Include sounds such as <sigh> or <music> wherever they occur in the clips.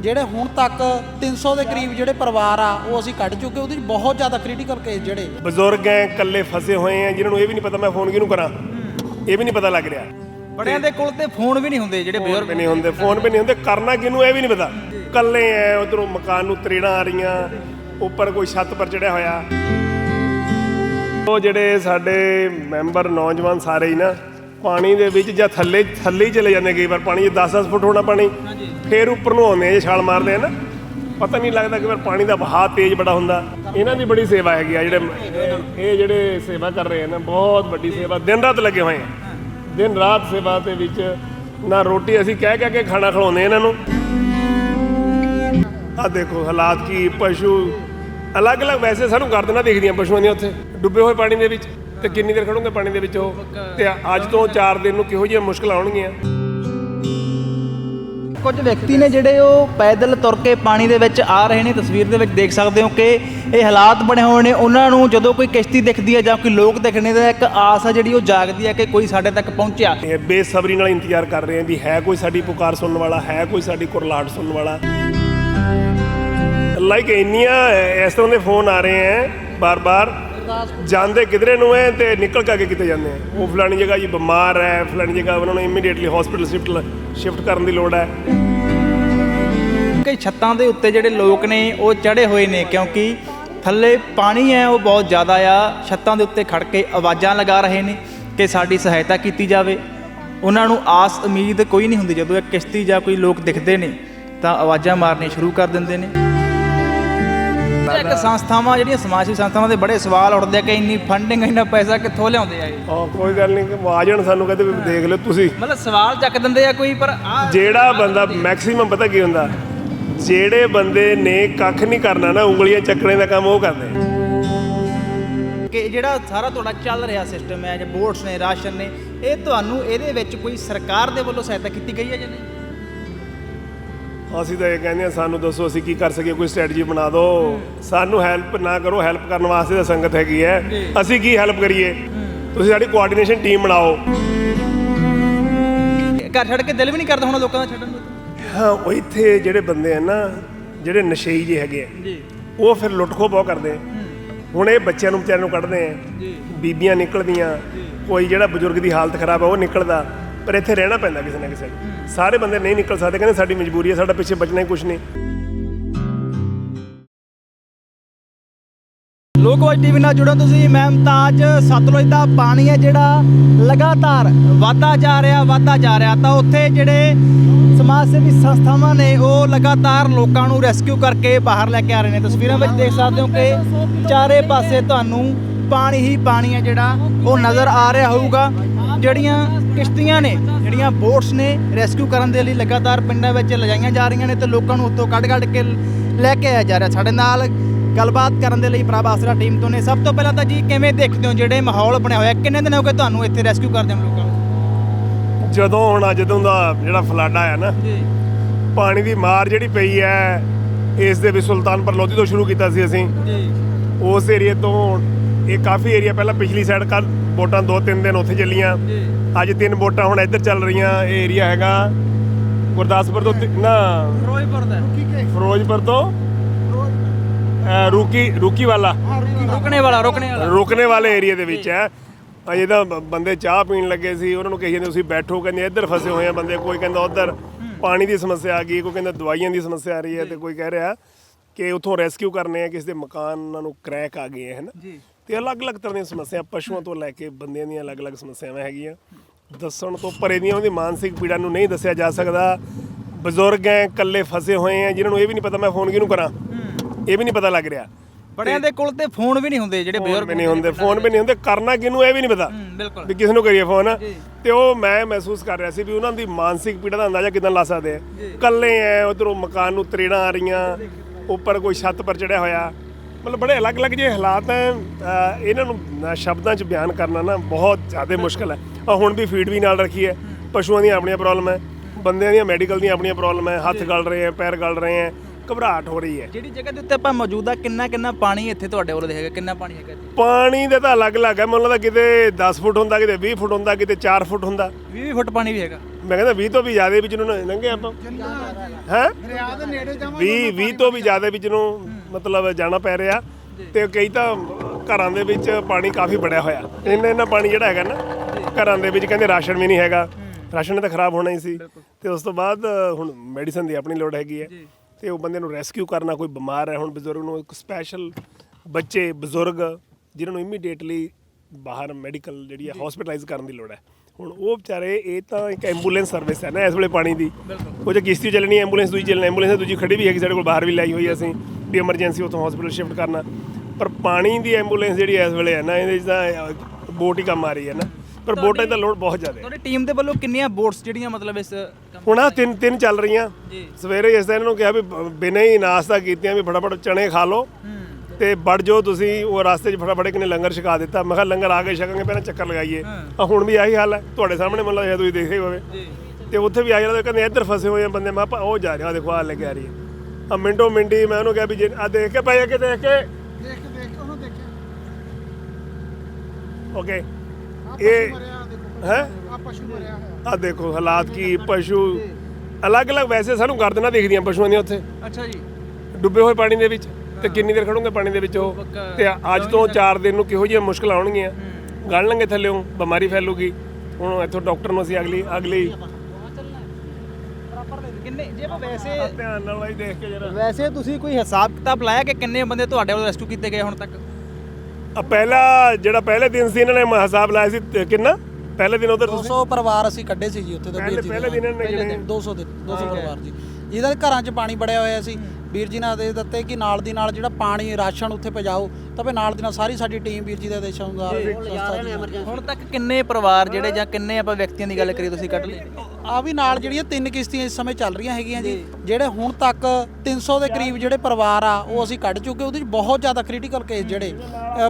ਜਿਹੜੇ ਹੁਣ ਤੱਕ 300 ਦੇ ਕਰੀਬ ਜਿਹੜੇ ਪਰਿਵਾਰ ਆ ਉਹ ਅਸੀਂ ਕੱਢ ਚੁੱਕੇ ਉਹਦੇ ਬਹੁਤ ਜ਼ਿਆਦਾ ਕ੍ਰਿਟੀਕਲ ਕੇਸ ਜਿਹੜੇ। ਬਜ਼ੁਰਗ ਐ ਇਕੱਲੇ ਫਸੇ ਹੋਏ ਐ ਜਿਨ੍ਹਾਂ ਨੂੰ ਇਹ ਵੀ ਨਹੀਂ ਪਤਾ ਮੈਂ ਫੋਨ ਕਿਹਨੂੰ ਕਰਾਂ। ਇਹ ਵੀ ਨਹੀਂ ਪਤਾ ਲੱਗ ਰਿਹਾ। ਬੜਿਆਂ ਦੇ ਕੋਲ ਤੇ ਫੋਨ ਵੀ ਨਹੀਂ ਹੁੰਦੇ ਜਿਹੜੇ ਬਜ਼ੁਰਗ ਵੀ ਨਹੀਂ ਹੁੰਦੇ ਫੋਨ ਵੀ ਨਹੀਂ ਹੁੰਦੇ। ਕਰਨਾ ਕਿਹਨੂੰ ਇਹ ਵੀ ਨਹੀਂ ਪਤਾ। ਇਕੱਲੇ ਐ ਉਧਰੋਂ ਮਕਾਨ ਨੂੰ ਤਰੇੜਾਂ ਆ ਰਹੀਆਂ ਉੱਪਰ ਕੋਈ ਛੱਤ ਪਰ ਚੜਿਆ ਹੋਇਆ। ਉਹ ਜਿਹੜੇ ਸਾਡੇ ਮੈਂਬਰ ਨੌਜਵਾਨ ਸਾਰੇ ਹੀ ਨਾ ਪਾਣੀ ਦੇ ਵਿੱਚ ਜਾਂ ਥੱਲੇ ਥੱਲੇ ਹੀ ਚਲੇ ਜਾਂਦੇ ਕਈ ਵਾਰ। ਪਾਣੀ 'ਚ 10-10 ਫੁੱਟ ਹੋਣਾ ਪਾਣੀ। ਫੇਰ ਉੱਪਰ ਨੂੰ ਆਉਂਦੇ ਆ ਜੇ ਛਾਲ ਮਾਰਦੇ ਆ ਨਾ, ਪਤਾ ਨਹੀਂ ਲੱਗਦਾ ਕਿ ਵਾਰ ਪਾਣੀ ਦਾ ਵਹਾਅ ਤੇਜ਼ ਬੜਾ ਹੁੰਦਾ। ਇਹਨਾਂ ਦੀ ਬੜੀ ਸੇਵਾ ਹੈਗੀ ਆ ਜਿਹੜੇ, ਇਹ ਜਿਹੜੇ ਸੇਵਾ ਕਰ ਰਹੇ ਆ ਨਾ, ਬਹੁਤ ਵੱਡੀ ਸੇਵਾ, ਦਿਨ ਰਾਤ ਲੱਗੇ ਹੋਏ ਆ। ਦਿਨ ਰਾਤ ਸੇਵਾ ਦੇ ਵਿੱਚ ਨਾ ਰੋਟੀ ਅਸੀਂ ਕਹਿ ਕਹਿ ਕੇ ਖਾਣਾ ਖਿਲਾਉਂਦੇ ਇਹਨਾਂ ਨੂੰ। ਆ ਦੇਖੋ ਹਾਲਾਤ ਕੀ, ਪਸ਼ੂ ਅਲੱਗ-ਅਲੱਗ ਵੈਸੇ ਸਾਨੂੰ ਗਰਦਨਾਂ ਦਿਖਦੀਆਂ ਪਸ਼ੂਆਂ ਦੀਆਂ ਉੱਥੇ। ਡੁੱਬੇ ਹੋਏ ਪਾਣੀ ਦੇ ਵਿੱਚ ਤੇ ਕਿੰਨੀ ਦੇਰ ਖੜੋਗੇ ਪਾਣੀ ਦੇ ਵਿੱਚ ਉਹ? ਤੇ ਅੱਜ ਤੋਂ 4 ਦਿਨ ਨੂੰ ਕਿਹੋ ਜਿਹੀਆਂ ਮੁਸ਼ਕਲਾਂ ਆਉਣਗੀਆਂ? ਕੁਝ ਵਿਅਕਤੀ ਨੇ ਜਿਹੜੇ ਉਹ ਪੈਦਲ ਤੁਰ ਕੇ ਪਾਣੀ ਦੇ ਵਿੱਚ ਆ ਰਹੇ ਨੇ, ਤਸਵੀਰ ਦੇ ਵਿੱਚ ਦੇਖ ਸਕਦੇ ਹੋ ਕਿ ਇਹ ਹਾਲਾਤ ਬਣੇ ਹੋਏ ਨੇ। ਉਹਨਾਂ ਨੂੰ ਜਦੋਂ ਕੋਈ ਕਿਸ਼ਤੀ ਦਿਖਦੀ ਹੈ ਜਾਂ ਕੋਈ ਲੋਕ ਦਿਖਣੇ ਦਾ ਇੱਕ ਆਸ ਆ ਜਿਹੜੀ ਉਹ ਜਾਗਦੀ ਹੈ ਕਿ ਕੋਈ ਸਾਡੇ ਤੱਕ ਪਹੁੰਚਿਆ। ਬੇਸਬਰੀ ਨਾਲ ਇੰਤਜ਼ਾਰ ਕਰ ਰਹੇ ਹਾਂ ਵੀ ਹੈ ਕੋਈ ਸਾਡੀ ਪੁਕਾਰ ਸੁਣਨ ਵਾਲਾ, ਹੈ ਕੋਈ ਸਾਡੀ ਕੁਰਲਾਹਟ ਸੁਣਨ ਵਾਲਾ। ਲਾਈਕ ਇੰਨੀਆਂ ਇਸ ਤਰ੍ਹਾਂ ਦੇ ਫੋਨ ਆ ਰਹੇ ਹੈ ਬਾਰ-ਬਾਰ। ਜਾਂਦੇ ਕਿਧਰੇ ਨੂੰ ਹੈ ਤੇ ਨਿਕਲ ਕੇ ਅੱਗੇ ਕਿਤੇ ਜਾਂਦੇ ਆ? ਉਹ ਫਲਾਣੀ ਜਗ੍ਹਾ ਜੀ ਬਿਮਾਰ ਹੈ ਫਲਾਣੀ ਜਗ੍ਹਾ ਉਹਨਾਂ ਨੂੰ ਇਮੀਡੀਏਟਲੀ ਹਸਪੀਟਲ ਸ਼ਿਫਟ ਸ਼ਿਫਟ ਕਰਨ ਦੀ ਲੋੜ ਹੈ ਕਿ ਛੱਤਾਂ ਦੇ ਉੱਤੇ ਜਿਹੜੇ ਲੋਕ ਨੇ ਉਹ ਚੜੇ ਹੋਏ ਨੇ ਕਿਉਂਕਿ ਥੱਲੇ ਪਾਣੀ ਹੈ ਉਹ ਬਹੁਤ ਜ਼ਿਆਦਾ ਆ। ਛੱਤਾਂ ਦੇ ਉੱਤੇ ਖੜ ਕੇ ਆਵਾਜ਼ਾਂ ਲਗਾ ਰਹੇ ਨੇ ਕਿ ਸਾਡੀ ਸਹਾਇਤਾ ਕੀਤੀ ਜਾਵੇ। ਉਹਨਾਂ ਨੂੰ ਆਸ ਉਮੀਦ ਕੋਈ ਨਹੀਂ ਹੁੰਦੀ ਜਦੋਂ ਇਹ ਕਿਸ਼ਤੀ ਜਾਂ ਕੋਈ ਲੋਕ ਦਿਖਦੇ ਨੇ ਤਾਂ ਆਵਾਜ਼ਾਂ ਮਾਰਨੀਆਂ ਸ਼ੁਰੂ ਕਰ ਦਿੰਦੇ ਨੇ। ਇੱਕ ਸੰਸਥਾਵਾਂ ਜਿਹੜੀਆਂ ਸਮਾਜਿਕ ਸੰਸਥਾਵਾਂ ਦੇ ਬੜੇ ਸਵਾਲ ਉੱਠਦੇ ਆ ਕਿ ਇੰਨੀ ਫੰਡਿੰਗ ਇੰਨਾ ਪੈਸਾ ਕਿੱਥੋਂ ਲਿਆਉਂਦੇ ਆ ਇਹ? ਉਹ ਕੋਈ ਗੱਲ ਨਹੀਂ ਕਿ ਆ ਜਾਣ ਸਾਨੂੰ ਕਹਿੰਦੇ ਵੀ ਦੇਖ ਲਿਓ ਤੁਸੀਂ। ਮਤਲਬ ਸਵਾਲ ਚੱਕ ਦਿੰਦੇ ਆ ਕੋਈ ਪਰ ਆ ਜਿਹੜਾ ਬੰਦਾ ਮੈਕਸਿਮਮ ਪਤਾ ਕੀ ਹੁੰਦਾ? ਜਿਹੜੇ ਬੰਦੇ ਨੇ ਕੱਖ ਨਹੀਂ ਕਰਨਾ ਨਾ ਉਂਗਲੀਆਂ ਚੱਕਣੇ ਦਾ ਕੰਮ ਉਹ ਕਰਦੇ। ਕਿ ਜਿਹੜਾ ਸਾਰਾ ਤੁਹਾਡਾ ਚੱਲ ਰਿਹਾ ਸਿਸਟਮ ਹੈ ਜਾਂ ਬੋਟਸ ਨੇ ਰਾਸ਼ਨ ਨੇ ਇਹ ਤੁਹਾਨੂੰ ਇਹਦੇ ਵਿੱਚ ਕੋਈ ਸਰਕਾਰ ਦੇ ਵੱਲੋਂ ਸਹਾਇਤਾ ਕੀਤੀ ਗਈ ਹੈ ਜਾਂ ਨਹੀਂ? ਅਸੀਂ ਤਾਂ ਇਹ ਕਹਿੰਦੇ ਆ ਸਾਨੂੰ ਦੱਸੋ ਅਸੀਂ ਕੀ ਕਰ ਸਕੀਏ ਕੋਈ ਸਟ੍ਰੈਟਜੀ ਬਣਾ ਦਿਓ। ਸਾਨੂੰ ਹੈਲਪ ਨਾ ਕਰੋ ਹੈਲਪ ਕਰਨ ਵਾਸਤੇ ਤਾਂ ਸੰਗਤ ਹੈਗੀ ਹੈ। ਅਸੀਂ ਕੀ ਹੈਲਪ ਕਰੀਏ? ਤੁਸੀਂ ਸਾਡੀ ਕੋਆਰਡੀਨੇਸ਼ਨ ਟੀਮ ਬਣਾਓ। ਘਰ ਛੱਡ ਕੇ ਦਿਲ ਵੀ ਨਹੀਂ ਕਰਦਾ ਹੁਣ ਲੋਕਾਂ ਦਾ ਛੱਡਣ ਨੂੰ। ਹਾਂ ਉਹ ਇੱਥੇ ਜਿਹੜੇ ਬੰਦੇ ਆ ਨਾ ਜਿਹੜੇ ਨਸ਼ੇਈ ਜਿਹੇ ਹੈਗੇ ਆ ਜੀ। ਉਹ ਫਿਰ ਲੁੱਟਖੋ ਬਹੁਤ ਕਰਦੇ ਆ। ਹੁਣ ਇਹ ਬੱਚਿਆਂ ਨੂੰ ਵਿਚਾਰਿਆਂ ਨੂੰ ਕੱਢਦੇ ਆ। ਜੀ। ਬੀਬੀਆਂ ਨਿਕਲਦੀਆਂ ਕੋਈ ਜਿਹੜਾ ਬਜ਼ੁਰਗ ਦੀ ਹਾਲਤ ਖਰਾਬ ਹੈ ਉਹ ਨਿਕਲਦਾ। ਪਰ ਇੱਥੇ ਰਹਿਣਾ ਪੈਂਦਾ ਕਿਸੇ ਨਾ ਕਿਸੇ ਨੂੰ। ਸਾਰੇ ਬੰਦੇ ਨਹੀਂ ਨਿਕਲ ਸਕਦੇ ਕਹਿੰਦੇ ਸਾਡੀ ਮਜਬੂਰੀ ਹੈ ਸਾਡਾ ਪਿੱਛੇ ਬਚਣਾ ਹੀ ਕੁਝ ਨਹੀਂ। ਲੋਕਵਾਜ ਟੀਵੀ ਨਾਲ ਜੁੜੋ ਤੁਸੀਂ ਮੈਂ ਮੁਮਤਾਜ ਸਤਲੁਜ ਦਾ ਪਾਣੀ ਹੈ ਜਿਹੜਾ ਲਗਾਤਾਰ ਵਧਦਾ ਜਾ ਰਿਹਾ ਵਧਦਾ ਜਾ ਰਿਹਾ। ਤਾਂ ਉੱਥੇ ਜਿਹੜੇ ਸਮਾਜ ਸੇਵੀ ਸੰਸਥਾਵਾਂ ਨੇ ਉਹ ਲਗਾਤਾਰ ਲੋਕਾਂ ਨੂੰ ਰੈਸਕਿਊ ਕਰਕੇ ਬਾਹਰ ਲੈ ਕੇ ਆ ਰਹੇ ਨੇ। ਤਸਵੀਰਾਂ ਵਿੱਚ ਦੇਖ ਸਕਦੇ ਹੋ ਕਿ ਚਾਰੇ ਪਾਸੇ ਤੁਹਾਨੂੰ ਪਾਣੀ ਹੀ ਪਾਣੀ ਹੈ ਜਿਹੜਾ ਉਹ ਨਜ਼ਰ ਆ ਰਿਹਾ ਹੋਊਗਾ। ਜਿਹੜੀਆਂ ਕਿਸ਼ਤੀਆਂ ਨੇ ਜਿਹੜੀਆਂ ਬੋਟਸ ਨੇ ਰੈਸਕਿਊ ਕਰਨ ਦੇ ਲਈ ਲਗਾਤਾਰ ਪਿੰਡਾਂ ਵਿੱਚ ਲਿਜਾਈਆਂ ਜਾ ਰਹੀਆਂ ਨੇ ਤੇ ਲੋਕਾਂ ਨੂੰ ਉੱਥੋਂ ਕੱਢ ਕੱਢ ਕੇ ਲੈ ਕੇ ਆਇਆ ਜਾ ਰਿਹਾ। ਸਾਡੇ ਨਾਲ ਗੱਲਬਾਤ ਕਰਨ ਦੇ ਲਈ ਪ੍ਰਭ ਆਸਰਾ ਟੀਮ ਤੋਂ ਨੇ। ਸਭ ਤੋਂ ਪਹਿਲਾਂ ਤਾਂ ਜੀ ਕਿਵੇਂ ਦੇਖਦੇ ਹੋ ਜਿਹੜੇ ਮਾਹੌਲ ਬਣਿਆ ਹੋਇਆ? ਕਿੰਨੇ ਦਿਨ ਹੋ ਗਏ ਤੁਹਾਨੂੰ ਇੱਥੇ ਰੈਸਕਿਊ ਕਰਦੇ ਹੋ ਲੋਕਾਂ ਨੂੰ? ਜਦੋਂ ਹੁਣ ਜਦੋਂ ਦਾ ਜਿਹੜਾ ਫਲੱਡ ਆਇਆ ਨਾ ਜੀ। ਪਾਣੀ ਦੀ ਮਾਰ ਜਿਹੜੀ ਪਈ ਹੈ ਇਸ ਦੇ ਵੀ ਸੁਲਤਾਨਪੁਰ ਲੋਧੀ ਤੋਂ ਸ਼ੁਰੂ ਕੀਤਾ ਸੀ ਅਸੀਂ। ਜੀ। ਉਸ ਏਰੀਏ ਤੋਂ ਇਹ ਕਾਫੀ ਏਰੀਆ ਪਹਿਲਾਂ ਪਿਛਲੀ ਸਾਈਡ ਕੱਲ ਵੋਟਾਂ ਦੋ ਤਿੰਨ ਦਿਨ ਉੱਥੇ ਚੱਲੀਆਂ। ਅੱਜ ਤਿੰਨ ਵੋਟਾਂ ਹੁਣ ਇੱਧਰ ਚੱਲ ਰਹੀਆਂ ਇਹ ਏਰੀਆ ਹੈਗਾ ਗੁਰਦਾਸਪੁਰ ਤੋਂ ਤੀ- ਨਾ। ਫਿਰੋਜ਼ਪੁਰ ਦਾ। ਫਿਰੋਜ਼ਪੁਰ ਤੋਂ ਅਹ, ਰੂਕੀ ਰੂਕੀ ਵਾਲਾ। ਰੁਕਣੇ ਵਾਲਾ ਰੁਕਣੇ ਵਾਲਾ। ਰੁਕਣੇ ਵਾਲੇ ਏਰੀਆ ਦੇ ਵਿੱਚ ਹੈ। ਅਜੇ ਤਾਂ ਬ- ਬੰਦੇ ਚਾਹ ਪੀਣ ਲੱਗੇ ਸੀ ਉਹਨਾਂ ਨੂੰ ਕਹੀ ਜਾਂਦੇ ਤੁਸੀਂ ਬੈਠੋ ਕਹਿੰਦੇ ਇੱਧਰ ਫਸੇ ਹੋਏ ਆ ਬੰਦੇ ਕੋਈ ਕਹਿੰਦਾ ਉੱਧਰ ਪਾਣੀ ਦੀ ਸਮੱਸਿਆ ਆ ਗਈ ਕੋਈ ਕਹਿੰਦਾ ਦਵਾਈਆਂ ਦੀ ਸਮੱਸਿਆ ਆ ਰਹੀ ਹੈ ਤੇ ਕੋਈ ਕਹਿ ਰਿਹਾ ਕਿ ਉੱਥੋਂ ਰੈਸਕਿਊ ਕਰਨੇ ਆ ਕਿਸੇ ਦੇ ਮਕਾਨ ਉਹਨਾਂ ਨੂੰ ਕ੍ਰੈਕ ਆ ਗਏ ਹੈ ਨਾ? ਜੀ। ਤੇ ਅਲੱਗ-ਅਲੱਗ ਤਰ੍ਹਾਂ ਦੀਆਂ ਸਮੱਸਿਆ ਪਸ਼ੂਆਂ ਤੋਂ ਲੈ ਕੇ ਬੰਦਿਆਂ ਦੀਆਂ ਅਲੱਗ-ਅਲੱਗ ਸਮੱਸਿਆਵਾਂ ਹੈਗੀਆਂ। ਦੱਸਣ ਤੋਂ ਪਰੇ ਦੀਆਂ ਉਹਦੀ ਮਾਨਸਿਕ ਪੀੜਾ ਨੂੰ ਨਹੀਂ ਦੱਸਿਆ ਜਾ ਸਕਦਾ। ਬਜ਼ੁਰਗ ਐ ਇਕੱਲੇ ਫਸੇ ਹੋਏ ਆ ਜਿਨ੍ਹਾਂ ਨੂੰ ਇਹ ਵੀ ਨਹੀਂ ਪਤਾ ਮੈਂ ਫੋਨ ਕਿਹਨੂੰ ਕਰਾਂ। ਇਹ ਵੀ ਨਹੀਂ ਪਤਾ ਲੱਗ ਰਿਹਾ। ਬੜਿਆਂ ਦੇ ਕੋਲ ਤੇ ਫੋਨ ਵੀ ਨਹੀਂ ਹੁੰਦੇ ਜਿਹੜੇ ਬਜ਼ੁਰਗ ਵੀ ਨਹੀਂ ਹੁੰਦੇ ਫੋਨ ਵੀ ਨਹੀਂ ਹੁੰਦੇ ਕਰਨਾ ਕਿਹਨੂੰ ਇਹ ਵੀ ਨਹੀਂ ਪਤਾ ਵੀ ਕਿਸ ਨੂੰ ਕਰੀਏ ਫੋਨ। ਤੇ ਉਹ ਮੈਂ ਮਹਿਸੂਸ ਕਰ ਰਿਹਾ ਸੀ ਵੀ ਉਹਨਾਂ ਦੀ ਮਾਨਸਿਕ ਪੀੜਾ ਦਾ ਅੰਦਾਜ਼ਾ ਕਿਦਾਂ ਲਾ ਸਕਦੇ ਆ। ਇਕੱਲੇ ਐ ਉਧਰੋਂ ਮਕਾਨ ਨੂੰ ਤਰੇੜਾਂ ਆ ਰਹੀਆਂ ਉੱਪਰ ਕੋਈ ਛੱਤ ਪਰ ਚੜਿਆ ਹੋਇਆ। ਮਤਲਬ ਬੜੇ ਅਲੱਗ-ਅਲੱਗ ਜਿਹੇ ਹਾਲਾਤ ਐ ਅਹ ਇਹਨਾਂ ਨੂੰ ਸ਼ਬਦਾਂ 'ਚ ਬਿਆਨ ਕਰਨਾ ਨਾ ਬਹੁਤ ਜ਼ਿਆਦਾ ਮੁਸ਼ਕਲ ਹੈ। ਆ ਹੁਣ ਵੀ ਫੀਡ ਵੀ ਨਾਲ ਰੱਖੀ ਹੈ। ਪਸ਼ੂਆਂ ਦੀਆਂ ਆਪਣੀਆਂ ਪ੍ਰੋਬਲਮ ਹੈ ਬੰਦਿਆਂ ਦੀਆਂ ਮੈਡੀਕਲ ਦੀਆਂ ਆਪਣੀਆਂ ਪ੍ਰੋਬਲਮ ਹੈ ਹੱਥ ਗਲ ਰਹੇ ਆ ਪੈਰ ਗਲ ਰਹੇ ਆ ਘਬਰਾਹਟ ਹੋ ਰਹੀ ਹੈ। ਜਿਹੜੀ ਜਗ੍ਹਾ ਦੇ ਉੱਤੇ ਆਪਾਂ ਮੌਜੂਦ ਆ ਕਿੰਨਾ ਕਿੰਨਾ ਪਾਣੀ ਇੱਥੇ ਤੁਹਾਡੇ ਵੱਲੋਂ ਹੈਗਾ? ਕਿੰਨਾ ਪਾਣੀ ਹੈਗਾ ਇੱਥੇ? ਪਾਣੀ ਦੇ ਤਾਂ ਅਲੱਗ-ਅਲੱਗ ਹੈ ਮੈਨੂੰ ਲੱਗਦਾ ਕਿਤੇ 10 ਫੁੱਟ ਹੁੰਦਾ ਕਿਤੇ 20 ਫੁੱਟ ਹੁੰਦਾ ਕਿਤੇ 4 ਫੁੱਟ ਹੁੰਦਾ। 20 ਫੁੱਟ ਪਾਣੀ ਵੀ ਹੈਗਾ। ਮੈਂ ਕਹਿੰਦਾ 20 ਤੋਂ ਵੀ ਜ਼ਿਆਦਾ ਵਿੱਚ ਨੂੰ ਲੰਘੇ ਆਪਾਂ। ਹੈ? ਦਰਿਆ ਦੇ ਨੇੜੇ ਜਾਵਾਂ 20 20 ਤੋਂ ਵੀ ਜ਼ਿਆਦਾ ਵਿੱਚ ਨੂੰ ਮਤਲਬ ਜਾਣਾ ਪੈ ਰਿਹਾ ਤੇ ਕਈ ਤਾਂ ਘਰਾਂ ਦੇ ਵਿੱਚ ਪਾਣੀ ਕਾਫੀ ਬੜਿਆ ਹੋਇਆ। ਇੰਨਾ ਇੰਨਾ ਪਾਣੀ ਜਿਹੜਾ ਹੈਗਾ ਨਾ ਘਰਾਂ ਦੇ ਵਿੱਚ ਕਹਿੰਦੇ ਰਾਸ਼ਨ ਵੀ ਨਹੀਂ ਹੈਗਾ। ਰਾਸ਼ਨ ਤਾਂ ਖਰਾਬ ਹੋਣਾ ਹੀ ਸੀ। ਤੇ ਉਸ ਤੋਂ ਬਾਅਦ ਹੁਣ ਮੈਡੀਸਨ ਦੀ ਆਪਣੀ ਲੋੜ ਹੈਗੀ ਹੈ। ਤੇ ਉਹ ਬੰਦੇ ਨੂੰ ਰੈਸਕਿਊ ਕਰਨਾ ਕੋਈ ਬਿਮਾਰ ਹੈ ਹੁਣ ਬਜ਼ੁਰਗ ਨੂੰ ਇੱਕ ਸਪੈਸ਼ਲ ਬੱਚੇ ਬਜ਼ੁਰਗ ਜਿਨ੍ਹਾਂ ਨੂੰ ਇਮੀਡੀਏਟਲੀ ਬਾਹਰ ਮੈਡੀਕਲ ਜਿਹੜੀ ਹੈ ਹਸਪੀਟਲਾਈਜ਼ ਕਰਨ ਦੀ ਲੋੜ ਹੈ। ਹੁਣ ਉਹ ਵਿਚਾਰੇ ਇਹ ਤਾਂ ਇੱਕ ਐਂਬੂਲੈਂਸ ਸਰਵਿਸ ਹੈ ਨਾ ਇਸ ਵੇਲੇ ਪਾਣੀ ਦੀ। ਉਹ ਜੇ ਕਿਸ਼ਤੀ ਚੱਲਣੀ ਐਂਬੂਲੈਂਸ ਦੂਜੀ ਚੱਲਣੀ ਐਂਬੂਲੈਂਸ ਦੂਜੀ ਖੜੀ ਵੀ ਹੈਗੀ ਸਾਡੇ ਕੋਲ ਬਾਹਰ ਵੀ ਲਾਈ ਹੋਈ ਅਸੀਂ। ਵੀ ਐਮਰਜੈਂਸੀ ਉੱਥੋਂ ਹਸਪੀਟਲ ਸ਼ਿਫਟ ਕਰਨਾ। ਪਰ ਪਾਣੀ ਦੀ ਐਂਬੂਲੈਂਸ ਜਿਹੜੀ ਇਸ ਵੇਲੇ ਹੈ ਨਾ ਇਹਦੇ ਤਾਂ ਬੋਟ ਹੀ ਕੰਮ ਆ ਰਹੀ ਹੈ ਨਾ। ਪਰ ਬੋਟਾਂ ਦੀ ਲੋਡ ਬਹੁਤ ਜ਼ਿਆਦਾ ਹੈ ਤੁਹਾਡੀ ਟੀਮ ਦੇ ਵੱਲੋਂ ਕਿੰਨੀਆਂ ਬੋਟਸ ਜਿਹੜੀਆਂ ਮਤਲਬ ਇਸ ਕੰਮ- ਹੁਣ ਆ ਤਿੰਨ ਤਿੰਨ ਚੱਲ ਰਹੀਆਂ। ਸਵੇਰੇ ਇਸ ਦਿਨ ਨੂੰ ਕਿਹਾ ਵੀ ਬ- ਬਿਨਾਂ ਹੀ ਨਾਸ਼ਤਾ ਕੀਤਿਆਂ ਵੀ ਫਟਾਫਟ ਚਣੇ ਖਾ ਲਓ। ਤੇ ਵੜ ਜੋ ਤੁਸੀਂ ਉਹ ਰਸਤੇ 'ਚ ਫਟਾਫਟ ਕਿਨੇ ਲੰਗਰ ਛਕਾ ਦਿੱਤਾ। ਮੈਂ ਕਿਹਾ ਲੰਗਰ ਆ ਕੇ ਛਕਾਂਗੇ ਪਹਿਲਾਂ ਚੱਕਰ ਲਗਾਈਏ। ਆ ਹੁਣ ਵੀ ਆਹੀ ਹਾਲ ਹੈ। ਤੁਹਾਡੇ ਸਾਹਮਣੇ ਮਤਲਬ ਜੇ ਤੁਸੀਂ ਦੇਖੇ ਹੋਵੇ ਤੇ ਉੱਥੇ ਵੀ ਆ ਜਾਂਦਾ ਕਹਿੰਦੇ ਇੱਧਰ ਫਸੇ ਹੋਏ ਆ ਬੰਦੇ। ਮੈਂ ਕਿਹਾ ਉਹ ਜਾ ਰਿਹਾ ਦੇਖੋ ਆ ਲੈ ਕੇ ਆ ਰਹੀ ਹੈ। ਆ ਮਿੰਟੋ ਮਿੰਟੀ ਮੈਂ ਉਹਨੂੰ ਕਿਹਾ ਵੀ ਜੇ ਆ ਦੇਖ ਕੇ ਪਈ ਅੱਗੇ ਦੇਖ ਕੇ? ਦੇਖ ਕੇ ਦੇਖ ਉਹਨੂੰ ਦੇਖਿਆ। ਓਕੇ ਆ ਇਹ ਮਰਿਆ ਦੇਖੋ ਹੈ? ਆ ਪਸ਼ੂ ਮਰਿਆ ਹੋਇਆ। ਆ ਦੇਖੋ ਹਾਲਾਤ ਕੀ ਪਸ਼ੂ ਅਲੱਗ-ਅਲੱਗ ਵੈਸੇ ਸਾਨੂੰ ਗਰਦਨਾਂ ਦਿਖਦੀਆਂ ਪਸ਼ੂਆਂ ਦੀਆਂ ਉੱਥੇ। ਅੱਛਾ ਜੀ। ਡੁੱਬੇ ਹੋਏ ਪਾਣੀ ਦੇ ਵਿੱਚ। ਤੇ ਕਿੰਨੀ ਦੇਰ ਖੜੋਗੇ ਪਾਣੀ ਦੇ ਵਿੱਚ ਉਹ? ਪੱਕਾ ਤੇ ਅੱਜ ਤੋਂ 4 ਦਿਨ ਨੂੰ ਕਿਹੋ ਜਿਹੀਆਂ ਮੁਸ਼ਕਲਾਂ ਆਉਣਗੀਆਂ। ਗਲ ਲੰਗੇ ਥੱਲੇੋਂ ਬਿਮਾਰੀ ਫੈਲੂਗੀ। ਹੁਣ ਇੱਥੋਂ ਡਾਕਟਰ ਨੂੰ ਅਸੀਂ ਅਗਲੀ ਅਗਲੀ ਕਿੰਨੇ ਜੇ ਵੈਸੇ ਧਿਆਨ ਨਾਲ ਬਾਈ ਦੇਖ ਕੇ ਜਰਾ। ਵੈਸੇ ਤੁਸੀਂ ਕੋਈ ਹਿਸਾਬ ਕਿਤਾਬ ਲਾਇਆ ਕਿ ਕਿੰਨੇ ਬੰਦੇ ਤੁਹਾਡੇ ਵੱਲੋਂ ਰੈਸਕਿਊ ਕੀਤੇ ਗਏ ਹੁਣ ਤੱਕ? ਆ ਪਹਿਲਾ ਜਿਹੜਾ ਪਹਿਲੇ ਦਿਨ ਸੀ ਇਹਨਾਂ ਨੇ ਮ- ਹਿਸਾਬ ਲਾਇਆ ਸੀ ਤੇ ਕਿੰਨਾ? ਪਹਿਲੇ ਦਿਨ ਉਧਰ ਤੁਸੀਂ? 200 ਪਰਿਵਾਰ ਅਸੀਂ ਕੱਢੇ ਸੀ ਜੀ ਉੱਥੇ ਤੋਂ ਪਹਿਲੇ- ਵੀਰ ਜੀ ਦੇ ਪਹਿਲੇ ਦਿਨ। ਇਹਨਾਂ ਨੇ ਪਹਿਲੇ ਗਿਣੇ। ਦਿਨ 200 ਦੇ 200 ਪਰਿਵਾਰ ਜੀ। ਜਿਹਦੇ ਘਰਾਂ 'ਚ ਪਾਣੀ ਬੜਿਆ ਹੋਇਆ ਸੀ। ਵੀਰ ਜੀ ਨਾਲ ਦੇ ਦਿੱਤੇ ਕਿ ਨਾਲ ਦੀ ਨਾਲ ਜਿਹੜਾ ਪਾਣੀ ਰਾਸ਼ਨ ਉੱਥੇ ਪਹੁੰਚਾਓ ਤਾਂ ਫਿਰ ਨਾਲ ਦੀ ਨਾਲ ਸਾਰੀ ਸਾਡੀ ਟੀਮ ਵੀਰ ਜੀ ਦੇ ਦੇਸ਼ਾਂ ਦਾ ਸੰਸਥਾ ਜੀ ਹੁਣ ਤੱਕ ਕਿੰਨੇ ਪਰਿਵਾਰ ਜਿਹੜੇ ਜਾਂ ਕਿੰਨੇ ਆਪਾਂ ਵਿਅਕਤੀਆਂ ਦੀ ਗੱਲ ਕਰੀਏ ਤੁਸੀਂ ਕੱਢ ਲਏ ਆ ਵੀ ਨਾਲ ਜਿਹੜੀਆਂ ਤਿੰਨ ਕਿਸ਼ਤੀਆਂ ਇਸ ਸਮੇਂ ਚੱਲ ਰਹੀਆਂ ਹੈਗੀਆਂ ਜੀ ਜਿਹੜੇ ਹੁਣ ਤੱਕ 300 ਦੇ ਕਰੀਬ ਜਿਹੜੇ ਪਰਿਵਾਰ ਆ ਉਹ ਅਸੀਂ ਕੱਢ ਚੁੱਕੇ ਉਹਦੇ 'ਚ ਬਹੁਤ ਜ਼ਿਆਦਾ ਕ੍ਰਿਟੀਕਲ ਕੇਸ ਜਿਹੜੇ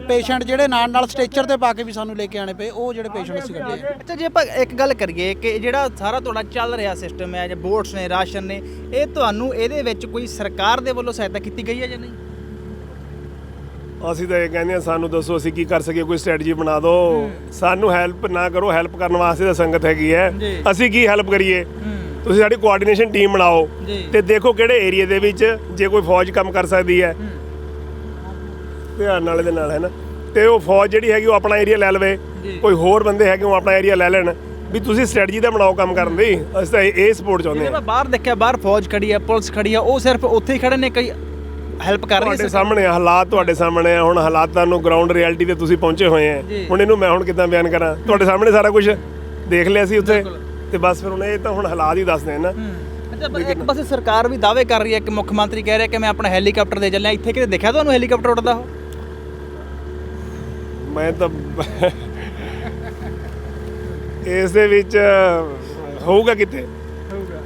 ਪੇਸ਼ੈਂਟ ਜਿਹੜੇ ਨਾਲ ਨਾਲ ਸਟ੍ਰੈਚਰ ਤੇ ਪਾ ਕੇ ਵੀ ਸਾਨੂੰ ਲੈ ਕੇ ਆਣੇ ਪਏ ਉਹ ਜਿਹੜੇ ਪੇਸ਼ੈਂਟ ਅਸੀਂ ਕੱਢੇ ਅੱਛਾ ਜੇ ਆਪਾਂ ਇੱਕ ਗੱਲ ਕਰੀਏ ਕਿ ਜਿਹੜਾ ਸਾਰਾ ਤੁਹਾਡਾ ਚੱਲ ਰਿਹਾ ਸਿਸਟਮ ਹੈ ਜਾਂ ਬੋਟਸ ਨੇ ਰਾਸ਼ਨ ਨੇ ਇਹ ਤੁਹਾਨੂੰ ਇਹਦੇ ਵਿੱਚ ਕੋਈ ਸਰਕਾਰ ਦੇ ਵੱਲੋਂ ਸਹਾਇਤਾ ਕੀਤੀ ਗਈ ਹੈ ਜਾਂ ਨਹੀਂ? ਅਸੀਂ ਤਾਂ ਇਹ ਕਹਿੰਦੇ ਆ ਸਾਨੂੰ ਦੱਸੋ ਅਸੀਂ ਕੀ ਕਰ ਸਕੀਏ ਕੋਈ ਸਟ੍ਰੈਟਜੀ ਬਣਾ ਦਿਓ। ਸਾਨੂੰ ਹੈਲਪ ਨਾ ਕਰੋ ਹੈਲਪ ਕਰਨ ਵਾਸਤੇ ਤਾਂ ਸੰਗਤ ਹੈਗੀ ਹੈ। ਜੀ। ਅਸੀਂ ਕੀ ਹੈਲਪ ਕਰੀਏ? ਤੁਸੀਂ ਸਾਡੀ ਕੋਆਰਡੀਨੇਸ਼ਨ ਟੀਮ ਬਣਾਓ ਜੀ। ਤੇ ਦੇਖੋ ਕਿਹੜੇ ਏਰੀਆ ਦੇ ਵਿੱਚ ਜੇ ਕੋਈ ਫੌਜ ਕੰਮ ਕਰ ਸਕਦੀ ਹੈ। ਧਿਆਨ ਨਾਲ ਦੇ ਨਾਲ ਹੈ ਨਾ? ਤੇ ਉਹ ਫੌਜ ਜਿਹੜੀ ਹੈਗੀ ਉਹ ਆਪਣਾ ਏਰੀਆ ਲੈ ਲਵੇ। ਕੋਈ ਹੋਰ ਬੰਦੇ ਹੈਗੇ ਉਹ ਆਪਣਾ ਏਰੀਆ ਲੈ ਲੈਣ। ਵੀ ਤੁਸੀਂ ਸਟ੍ਰੈਟਜੀ ਤਾਂ ਬਣਾਓ ਕੰਮ ਕਰਨ ਦੀ। ਅਸੀਂ ਤਾਂ ਇਹ- ਸਪੋਰਟ ਚਾਹੁੰਦੇ ਹਾਂ। ਆਪਾਂ ਬਾਹਰ ਦੇਖਿਆ ਬਾਹਰ ਫੌਜ ਖੜੀ ਹੈ ਪੁਲਿਸ ਖੜੀ ਹੈ ਉਹ ਸਿਰਫ ਉੱਥੇ ਹੀ ਖੜੇ ਨੇ ਕਈ ਹੈਲਪ ਕਰ ਰਹੀ ਤੁਹਾਡੇ ਹੈ ਸਾਹਮਣੇ ਆ, ਹਾਲਾਤ ਤੁਹਾਡੇ ਸਾਹਮਣੇ ਆ। ਹੁਣ ਹਾਲਾਤਾਂ ਨੂੰ ਗਰਾਊਂਡ ਰਿਐਲਿਟੀ ਤੇ ਤੁਸੀਂ ਪਹੁੰਚੇ ਹੋਏ ਆ। ਹੁਣ ਇਹਨੂੰ ਮੈਂ ਹੁਣ ਕਿੱਦਾਂ ਬਿਆਨ ਕਰਾਂ? ਤੁਹਾਡੇ ਸਾਹਮਣੇ ਸਾਰਾ ਕੁਝ ਦੇਖ ਲਿਆ ਸੀ ਉੱਥੇ। ਤੇ ਬਸ ਫਿਰ ਹੁਣ ਇਹ ਤਾਂ ਹੁਣ ਹਾਲਾਤ ਹੀ ਦੱਸਦੇ ਨੇ। ਨਾ ਅੱਛਾ ਪਰ ਇੱਕ ਪਾਸੇ ਸਰਕਾਰ ਵੀ ਦਾਅਵੇ ਕਰ ਰਹੀ ਹੈ ਕਿ ਮੁੱਖ ਮੰਤਰੀ ਕਹਿ ਰਿਹਾ ਕਿ ਮੈਂ ਆਪਣਾ ਹੈਲੀਕਾਪਟਰ ਦੇ ਚੱਲਿਆ। ਇੱਥੇ ਕਿਤੇ ਦੇਖਿਆ ਤੁਹਾਨੂੰ ਹੈਲੀਕਾਪਟਰ ਉੱਡਦਾ ਉਹ ਮੈਂ ਤਾਂ ਇਸ ਦੇ ਵਿੱਚ ਹੋਊਗਾ ਕਿਤੇ?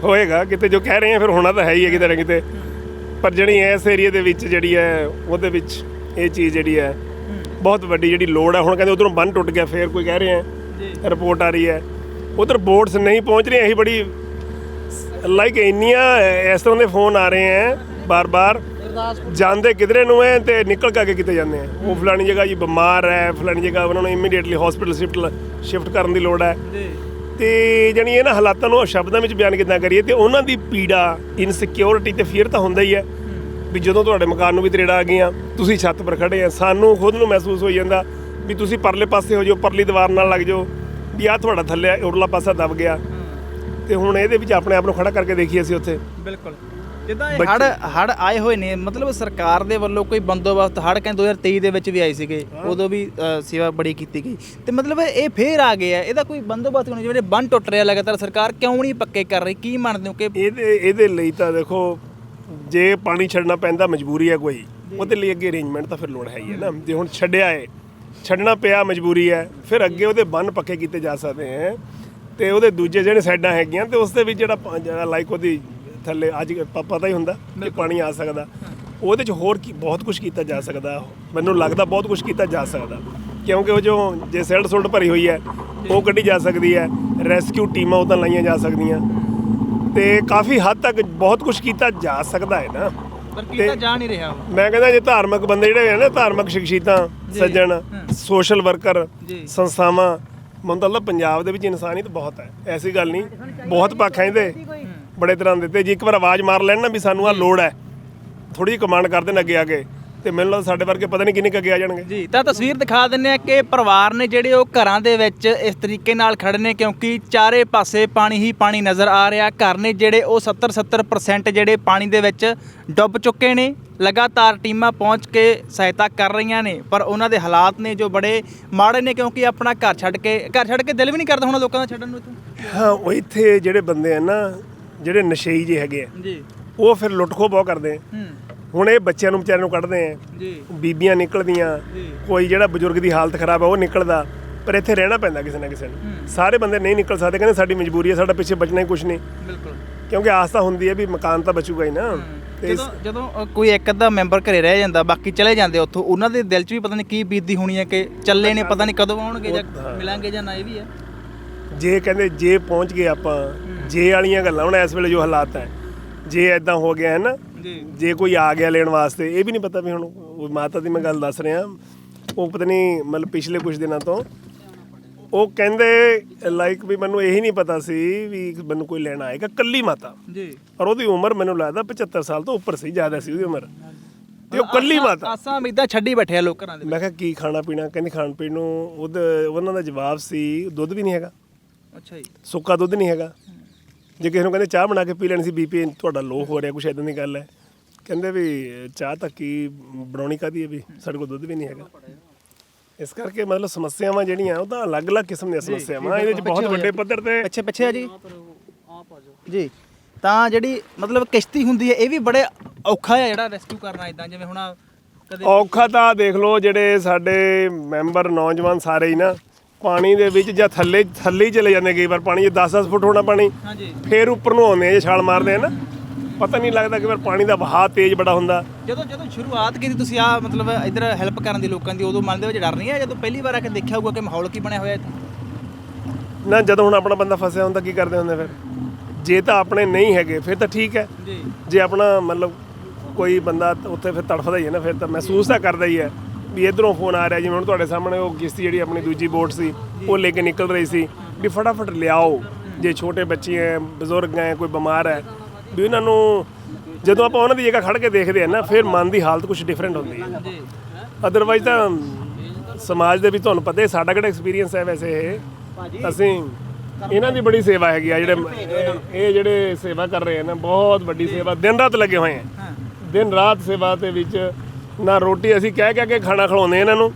ਹੋਏਗਾ ਕਿਤੇ ਜੋ ਕਹਿ ਰਹੇ ਆ ਫਿਰ ਹੋਣਾ ਤਾਂ ਹੈ ਹੀ ਹੈ ਕਿਤੇ ਨਾ ਕਿਤੇ। ਪਰ ਜਿਹੜੀ ਇਸ ਏਰੀਆ ਦੇ ਵਿੱਚ ਜਿਹੜੀ ਹੈ ਉਹਦੇ ਵਿੱਚ ਇਹ ਚੀਜ਼ ਜਿਹੜੀ ਹੈ ਬਹੁਤ ਵੱਡੀ ਜਿਹੜੀ ਲੋੜ ਹੈ। ਹੁਣ ਕਹਿੰਦੇ ਉਧਰੋਂ ਬੰਨ ਟੁੱਟ ਗਿਆ ਫੇਰ ਕੋਈ ਕਹਿ ਰਹੇ। ਆ ਰਿਪੋਰਟ ਆ ਰਹੀ ਹੈ। ਉਧਰ ਬੋਟਸ ਨਹੀਂ ਪਹੁੰਚ ਰਹੀਆਂ ਇਹੀ ਬੜੀ ਲਾਈਕ ਇੰਨੀਆਂ ਇਸ ਤਰ੍ਹਾਂ ਦੇ ਫੋਨ ਆ ਰਹੇ ਆ ਬਾਰ-ਬਾਰ। ਜਾਂਦੇ ਕਿਧਰੇ ਨੂੰ ਹੈ ਤੇ ਨਿਕਲ ਕੇ ਅੱਗੇ ਕਿਤੇ ਜਾਂਦੇ ਆ। ਉਹ ਫਲਾਣੀ ਜਗ੍ਹਾ ਜੀ ਬਿਮਾਰ ਹੈ ਫਲਾਣੀ ਜਗ੍ਹਾ ਉਹਨਾਂ ਨੂੰ ਇਮੀਡੀਏਟਲੀ ਹਸਪੀਟਲ ਸ਼ਿਫਟ ਸ਼ਿਫਟ ਕਰਨ ਦੀ ਲੋੜ ਹੈ। ਤੇ ਜਾਣੀ ਇਹ ਨਾ ਹਾਲਾਤਾਂ ਨੂੰ ਸ਼ਬਦਾਂ ਵਿੱਚ ਬਿਆਨ ਕਿੱਦਾਂ ਕਰੀਏ ਤੇ ਉਹਨਾਂ ਦੀ ਪੀੜਾ ਇਨਸਿਕਿਉਰਿਟੀ ਤੇ ਫੀਅਰ ਤਾਂ ਹੁੰਦਾ ਹੀ ਹੈ ਵੀ ਜਦੋਂ ਤੁਹਾਡੇ ਮਕਾਨ ਨੂੰ ਵੀ ਤਰੇੜਾ ਆ ਗਈਆਂ ਤੁਸੀਂ ਛੱਤ ਪਰ ਖੜੇ ਆ। ਸਾਨੂੰ ਖੁਦ ਨੂੰ ਮਹਿਸੂਸ ਹੋਈ ਜਾਂਦਾ ਵੀ ਤੁਸੀਂ ਪਰਲੇ ਪਾਸੇ ਹੋ ਜਾਓ ਪਰਲੀ ਦੀਵਾਰ ਨਾਲ ਲੱਗ ਜਾਓ ਵੀ ਆ ਤੁਹਾਡਾ ਥੱਲੇ ਉਰਲਾ ਪਾਸਾ ਦਬ ਗਿਆ। ਤੇ ਹੁਣ ਇਹਦੇ ਵਿੱਚ ਆਪਣੇ ਆਪ ਨੂੰ ਖੜਾ ਕਰਕੇ ਦੇਖੀਏ ਅਸੀਂ ਉੱਥੇ। ਬਿਲਕੁਲ। ਜਿੱਦਾਂ ਇਹ ਹੜ ਹੜ ਆਏ ਹੋਏ ਨੇ ਮਤਲਬ ਸਰਕਾਰ ਦੇ ਵੱਲੋਂ ਕੋਈ ਬੰਦੋਬਸਤ ਹੜ ਕਹਿੰਦੇ 2023 ਦੇ ਵਿੱਚ ਵੀ ਆਏ ਸੀਗੇ ਉਦੋਂ ਵੀ ਅ, ਸੇਵਾ ਬੜੀ ਕੀਤੀ ਗਈ। ਤੇ ਮਤਲਬ ਇਹ ਫੇਰ ਆ ਗਿਆ ਇਹਦਾ ਕੋਈ ਬੰਦੋਬਸਤ ਨਹੀਂ ਜਿਹੜੇ ਬੰਨ ਟੁੱਟ ਰਿਹਾ ਲਗਾਤਾਰ ਸਰਕਾਰ ਕਿਉਂ ਨਹੀਂ ਪੱਕੇ ਕਰ ਰਹੀ? ਕੀ ਮੰਨਦੇ ਹੋ ਕਿ ਇਹਦੇ ਇਹਦੇ ਲਈ ਤਾਂ ਦੇਖੋ ਜੇ ਪਾਣੀ ਛੱਡਣਾ ਪੈਂਦਾ ਮਜਬੂਰੀ ਹੈ ਕੋਈ। ਉਹਦੇ ਲਈ ਅੱਗੇ ਅਰੇਂਜਮੈਂਟ ਤਾਂ ਫਿਰ ਲੋੜ ਹੈ ਹੀ ਹੈ ਨਾ। ਜੇ ਹੁਣ ਛੱਡਿਆ ਹੈ ਛੱਡਣਾ ਪਿਆ ਮਜਬੂਰੀ ਹੈ ਫਿਰ ਅੱਗੇ ਉਹਦੇ ਬੰਨ ਪੱਕੇ ਕੀਤੇ ਜਾ ਸਕਦੇ ਹੈ। ਤੇ ਉਹਦੇ ਦੂਜੇ ਜਿਹੜੇ ਸਾਈਡਾਂ ਹੈਗੀਆਂ ਤੇ ਉਸ ਦੇ ਵਿੱਚ ਜਿਹੜਾ ਪਾ- ਜਿਹੜਾ ਲਾਈਕ ਉਹਦੀ ਥੱਲੇ ਅੱਜ ਪਤਾ ਹੀ ਹੁੰਦਾ ਕਿ ਪਾਣੀ ਆ ਸਕਦਾ। ਉਹਦੇ ਚ ਹੋਰ ਕੀ ਬਹੁਤ ਕੁਝ ਕੀਤਾ ਜਾ ਸਕਦਾ। ਮੈਨੂੰ ਲੱਗਦਾ ਬਹੁਤ ਕੁਝ ਕੀਤਾ ਜਾ ਸਕਦਾ। ਕਿਉਂਕਿ ਉਹ ਜੋ ਜੇ ਸਿਲਟ ਸੁਲਟ ਭਰੀ ਹੋਈ ਹੈ ਉਹ ਕੱਢੀ ਜਾ ਸਕਦੀ ਹੈ। ਰੈਸਕਿਊ ਟੀਮਾਂ ਉਹ ਤਾਂ ਲਾਈਆਂ ਜਾ ਸਕਦੀਆਂ। ਤੇ ਕਾਫੀ ਹੱਦ ਤੱਕ ਬਹੁਤ ਕੁਝ ਕੀਤਾ ਜਾ ਸਕਦਾ ਹੈ ਨਾ। ਪਰ ਕੀਤਾ ਜਾ ਨਹੀਂ ਰਿਹਾ। ਮੈਂ ਕਹਿੰਦਾ ਜੇ ਧਾਰਮਿਕ ਬੰਦੇ ਜਿਹੜੇ ਹੈ ਨਾ ਧਾਰਮਿਕ ਸ਼ਖਸੀਅਤਾਂ ਸੱਜਣ ਸੋਸ਼ਲ ਵਰਕਰ। ਸੰਸਥਾਵਾਂ ਮੈਨੂੰ ਤਾਂ ਲੱਗਦਾ ਪੰਜਾਬ ਦੇ ਵਿੱਚ ਇਨਸਾਨੀਅਤ ਬਹੁਤ ਹੈ। ਐਸੀ ਗੱਲ ਨਹੀਂ। ਬਹੁਤ ਪੱਖ ਹੈ ਇਹਦੇ। ਬੜੇ ਤਰ੍ਹਾਂ ਦੇ ਤੇ ਜੇ ਇੱਕ ਵਾਰ ਆਵਾਜ਼ ਮਾਰ ਲੈਣ ਨਾ ਵੀ ਸਾਨੂੰ ਆ ਲੋੜ ਹੈ ਥੋੜੀ ਜਿਹੀ ਕਮਾਂਡ ਕਰ ਦੇਣ ਅੱਗੇ ਆ ਕੇ ਤੇ ਮੈਨੂੰ ਲੱਗਦਾ ਸਾਡੇ ਵਰਗੇ ਪਤਾ ਨਹੀਂ ਕਿੰਨੇ ਕੁ ਅੱਗੇ ਆ ਜਾਣਗੇ। ਜੀ ਤਾਂ ਤਸਵੀਰ ਦਿਖਾ ਦਿੰਨੇ ਆ ਕਿ ਪਰਿਵਾਰ ਨੇ ਜਿਹੜੇ ਉਹ ਘਰਾਂ ਦੇ ਵਿੱਚ ਇਸ ਤਰੀਕੇ ਨਾਲ ਖੜੇ ਨੇ ਕਿਉਂਕਿ ਚਾਰੇ ਪਾਸੇ ਪਾਣੀ ਹੀ ਪਾਣੀ ਨਜ਼ਰ ਆ ਰਿਹਾ। ਘਰ ਨੇ ਜਿਹੜੇ ਉਹ 70 70% ਜਿਹੜੇ ਪਾਣੀ ਦੇ ਵਿੱਚ ਡੁੱਬ ਚੁੱਕੇ ਨੇ ਲਗਾਤਾਰ ਟੀਮਾਂ ਪਹੁੰਚ ਕੇ ਸਹਾਇਤਾ ਕਰ ਰਹੀਆਂ ਨੇ ਪਰ ਉਹਨਾਂ ਦੇ ਹਾਲਾਤ ਨੇ ਜੋ ਬੜੇ ਮਾੜੇ ਨੇ ਕਿਉਂਕਿ ਆਪਣਾ ਘਰ ਛੱਡ ਕੇ ਘਰ ਛੱਡ ਕੇ ਦਿਲ ਵੀ ਨਹੀਂ ਕਰਦਾ ਹੁਣ ਲੋਕਾਂ ਦਾ ਛੱਡਣ ਨੂੰ ਇੱਥੋਂ। ਹਾਂ ਉਹ ਇੱਥੇ ਜਿਹੜੇ ਬੰਦੇ ਆ ਨਾ ਜਿਹੜੇ ਨਸ਼ੇਈ ਜਿਹੇ ਹੈਗੇ ਆ ਜੀ। ਉਹ ਫਿਰ ਲੁੱਟਖੋ ਬਹੁਤ ਕਰਦੇ ਆ। ਹੁਣ ਇਹ ਬੱਚਿਆਂ ਨੂੰ ਵਿਚਾਰਿਆਂ ਨੂੰ ਕੱਢਦੇ ਆ। ਜੀ। ਬੀਬੀਆਂ ਨਿਕਲਦੀਆਂ ਕੋਈ ਜਿਹੜਾ ਬਜ਼ੁਰਗ ਦੀ ਹਾਲਤ ਖਰਾਬ ਹੈ ਉਹ ਨਿਕਲਦਾ। ਪਰ ਇੱਥੇ ਰਹਿਣਾ ਪੈਂਦਾ ਕਿਸੇ ਨਾ ਕਿਸੇ ਨੂੰ। ਸਾਰੇ ਬੰਦੇ ਨਹੀਂ ਨਿਕਲ ਸਕਦੇ ਕਹਿੰਦੇ ਸਾਡੀ ਮਜਬੂਰੀ ਹੈ ਸਾਡਾ ਪਿੱਛੇ ਬਚਣਾ ਹੀ ਕੁਝ ਨਹੀਂ। ਬਿਲਕੁਲ। ਕਿਉਂਕਿ ਆਸ ਤਾਂ ਹੁੰਦੀ ਹੈ ਵੀ ਮਕਾਨ ਤਾਂ ਬਚੂਗਾ ਹੀ ਨਾ। ਜਦੋਂ ਜਦੋਂ ਕੋਈ ਇੱਕ ਅੱਧਾ ਮੈਂਬਰ ਘਰੇ ਰਹਿ ਜਾਂਦਾ ਬਾਕੀ ਚਲੇ ਜਾਂਦੇ ਉੱਥੋਂ ਉਹਨਾਂ ਦੇ ਦਿਲ 'ਚ ਵੀ ਪਤਾ ਨਹੀਂ ਕੀ ਬੀਤਦੀ ਹੋਣੀ ਹੈ ਕਿ ਚੱਲੇ ਨੇ ਪਤਾ ਨਹੀਂ ਕਦੋਂ ਆਉਣਗੇ ਜਾਂ ਮਿਲਾਂਗੇ ਜਾਂ ਨਾ ਇਹ ਵੀ ਹੈ ਜੇ ਕਹਿੰਦੇ ਜੇ ਪਹੁੰਚ ਗਏ ਆਪਾਂ ਜੇ ਵਾਲੀਆਂ ਗੱਲਾਂ ਹੁਣ ਇਸ ਵੇਲੇ ਜੋ ਹਾਲਾਤ ਹੈ ਜੇ ਐਦਾਂ ਹੋ ਗਿਆ ਹੈ ਨਾ ਜੀ। ਕੋਈ ਆ ਗਿਆ ਲੈਣ ਵਾਸਤੇ ਇਹ ਵੀ ਨਹੀਂ ਪਤਾ ਵੀ ਹੁਣ ਉਹ ਮਾਤਾ ਦੀ ਮੈਂ ਗੱਲ ਦੱਸ ਰਿਹਾ ਉਹ ਪਤਾ ਨਹੀਂ ਮਤਲਬ ਪਿਛਲੇ ਕੁਝ ਦਿਨਾਂ ਤੋਂ ਉਹ ਕਹਿੰਦੇ ਲਾਈਕ ਵੀ ਮੈਨੂੰ ਇਹੀ ਨਹੀਂ ਪਤਾ ਸੀ ਵੀ ਮੈਨੂੰ ਕੋਈ ਲੈਣ ਆਏਗਾ ਕੱਲੀ ਮਾਤਾ। ਜੀ। ਔਰ ਉਹਦੀ ਉਮਰ ਮੈਨੂੰ ਲੱਗਦਾ 75 ਸਾਲ ਤੋਂ ਉੱਪਰ ਸੀ ਜ਼ਿਆਦਾ ਸੀ ਉਹਦੀ ਉਮਰ। ਤੇ ਉਹ ਕੱਲੀ ਮਾਤਾ। ਆਸਾਂ ਉਮੀਦਾਂ ਛੱਡੀ ਬੈਠੇ ਆ ਲੋਕ ਦੇ ਮੈਂ ਕਿਹਾ ਕੀ ਖਾਣਾ ਪੀਣਾ? ਕਹਿੰਦੀ ਖਾਣ ਪੀਣ ਨੂੰ ਉਹਦਾ ਉਹਨਾਂ ਦਾ ਜਵਾਬ ਸੀ ਦੁੱਧ ਵੀ ਨਹੀਂ ਹੈਗਾ। ਅੱਛਾ ਜੀ। ਸੁੱਕਾ ਦੁੱਧ ਨਹੀਂ ਹੈਗਾ। ਜੇ ਕਿਸੇ ਨੂੰ ਕਹਿੰਦੇ ਚਾਹ ਬਣਾ ਕੇ ਪੀ ਲੈਣੀ ਸੀ ਬੀਪੀ ਤੁਹਾਡਾ ਲੋ ਹੋ ਰਿਹਾ ਕੁਛ ਇਦਾਂ ਦੀ ਗੱਲ ਹੈ। ਕਹਿੰਦੇ ਵੀ ਚਾਹ ਤਾਂ ਕੀ ਬਣਾਉਣੀ ਕਾਦੀ ਹੈ ਵੀ? ਸਾਡੇ ਕੋਲ ਦੁੱਧ ਵੀ ਨਹੀਂ ਹੈਗਾ। ਇਸ ਕਰਕੇ ਮਤਲਬ ਸਮੱਸਿਆਵਾਂ ਜਿਹੜੀਆਂ ਉਹ ਤਾਂ ਅਲੱਗ-ਅਲੱਗ ਕਿਸਮ ਦੀਆਂ ਸਮੱਸਿਆਵਾਂ ਇਹਦੇ ਵਿੱਚ ਬਹੁਤ ਵੱਡੇ ਪੱਧਰ ਤੇ ਪਿੱਛੇ ਪਿੱਛੇ ਆ ਜੀ। ਜੀ ਤਾਂ ਜਿਹੜੀ ਮਤਲਬ ਕਿਸ਼ਤੀ ਹੁੰਦੀ ਹੈ ਇਹ ਵੀ ਬੜੇ ਔਖਾ ਹੈ ਜਿਹੜਾ ਰੈਸਕਿਊ ਕਰਨਾ ਇਦਾਂ ਜਿਵੇਂ ਹੁਣ ਔਖਾ ਤਾਂ ਦੇਖ ਲਓ ਜਿਹੜੇ ਸਾਡੇ ਮੈਂਬਰ ਨੌਜਵਾਨ ਸਾਰੇ ਹੀ ਨਾ ਪਾਣੀ ਦੇ ਵਿੱਚ ਜਾਂ ਥੱਲੇ ਥੱਲੇ ਹੀ ਚਲੇ ਜਾਂਦੇ ਕਈ ਵਾਰ ਪਾਣੀ 'ਚ 10-10 ਫੁੱਟ ਹੋਣਾ ਪਾਣੀ ਹਾਂਜੀ। ਫੇਰ ਉੱਪਰ ਨੂੰ ਆਉਂਦੇ ਆ ਜੇ ਛਾਲ ਮਾਰਦੇ ਆ ਨਾ। ਪਤਾ ਨਹੀਂ ਲੱਗਦਾ ਕਿ ਵਾਰ ਪਾਣੀ ਦਾ ਵਹਾਅ ਤੇਜ਼ ਬੜਾ ਹੁੰਦਾ। ਜਦੋਂ ਜਦੋਂ ਸ਼ੁਰੂਆਤ ਕੀਤੀ ਤੁਸੀਂ ਆ ਮਤਲਬ ਇਧਰ ਹੈਲਪ ਕਰਨ ਦੀ ਲੋਕਾਂ ਦੀ ਉਦੋਂ ਮਨ ਦੇ ਵਿੱਚ ਡਰ ਨਹੀਂ ਹੈ ਜਦੋਂ ਪਹਿਲੀ ਵਾਰ ਆ ਕੇ ਦੇਖਿਆ ਹੋਊਗਾ ਕਿ ਮਾਹੌਲ ਕੀ ਬਣਿਆ ਹੋਇਆ ਇੱਥੇ? ਨਾ ਜਦੋਂ ਹੁਣ ਆਪਣਾ ਬੰਦਾ ਫਸਿਆ ਹੁੰਦਾ ਕੀ ਕਰਦੇ ਹੁੰਦੇ ਫਿਰ? ਜੇ ਤਾਂ ਆਪਣੇ ਨਹੀਂ ਹੈਗੇ ਫਿਰ ਤਾਂ ਠੀਕ ਹੈ। ਜੀ। ਜੇ ਆਪਣਾ ਮਤਲਬ ਕੋਈ ਬੰਦਾ ਉੱਥੇ ਫਿਰ ਤੜਫਦਾ ਹੀ ਹੈ ਨਾ ਫਿਰ ਤਾਂ ਮਹਿਸੂਸ ਤਾਂ ਕਰਦਾ ਹੀ ਹੈ। ਵੀ ਇਧਰੋਂ ਫੋਨ ਆ ਰਿਹਾ ਜਿਵੇਂ ਹੁਣ ਤੁਹਾਡੇ ਸਾਹਮਣੇ ਉਹ ਕਿਸ਼ਤੀ ਜਿਹੜੀ ਆਪਣੀ ਦੂਜੀ ਬੋਟ ਸੀ ਉਹ ਲੈ ਕੇ ਨਿਕਲ ਰਹੀ ਸੀ ਵੀ ਫਟਾਫਟ ਲਿਆਓ। ਜੇ ਛੋਟੇ ਬੱਚੇ ਹੈ ਬਜ਼ੁਰਗ ਹੈ ਕੋਈ ਬਿਮਾਰ ਹੈ ਵੀ ਉਹਨਾਂ ਨੂੰ ਜਦੋਂ ਆਪਾਂ ਉਹਨਾਂ ਦੀ ਜਗ੍ਹਾ ਖੜ ਕੇ ਦੇਖਦੇ ਆ ਨਾ ਫਿਰ ਮਨ ਦੀ ਹਾਲਤ ਕੁਝ ਡਿਫਰੈਂਟ ਹੁੰਦੀ ਹੈ। ਅਦਰਵਾਈਜ਼ ਤਾਂ ਸਮਾਜ ਦੇ ਵਿੱਚ ਤੁਹਾਨੂੰ ਪਤਾ ਹੈ ਸਾਡਾ ਕਿਹੜਾ ਐਕਸਪੀਰੀਅੰਸ ਹੈ ਵੈਸੇ ਇਹ। ਅਸੀਂ ਇਹਨਾਂ ਦੀ ਬੜੀ ਸੇਵਾ ਹੈਗੀ ਆ ਜਿਹੜੇ ਇਹ- ਜਿਹੜੇ ਸੇਵਾ ਕਰ ਰਹੇ ਨਾ ਬਹੁਤ ਵੱਡੀ ਸੇਵਾ ਦਿਨ ਰਾਤ ਲੱਗੇ ਹੋਏ ਆ। ਦਿਨ ਰਾਤ ਸੇਵਾ ਦੇ ਵਿੱਚ ਨਾ ਰੋਟੀ ਅਸੀਂ ਕਹਿ ਕਹਿ ਕੇ ਖਾਣਾ ਖਿਲਾਉਂਦੇ ਇਹਨਾਂ ਨੂੰ।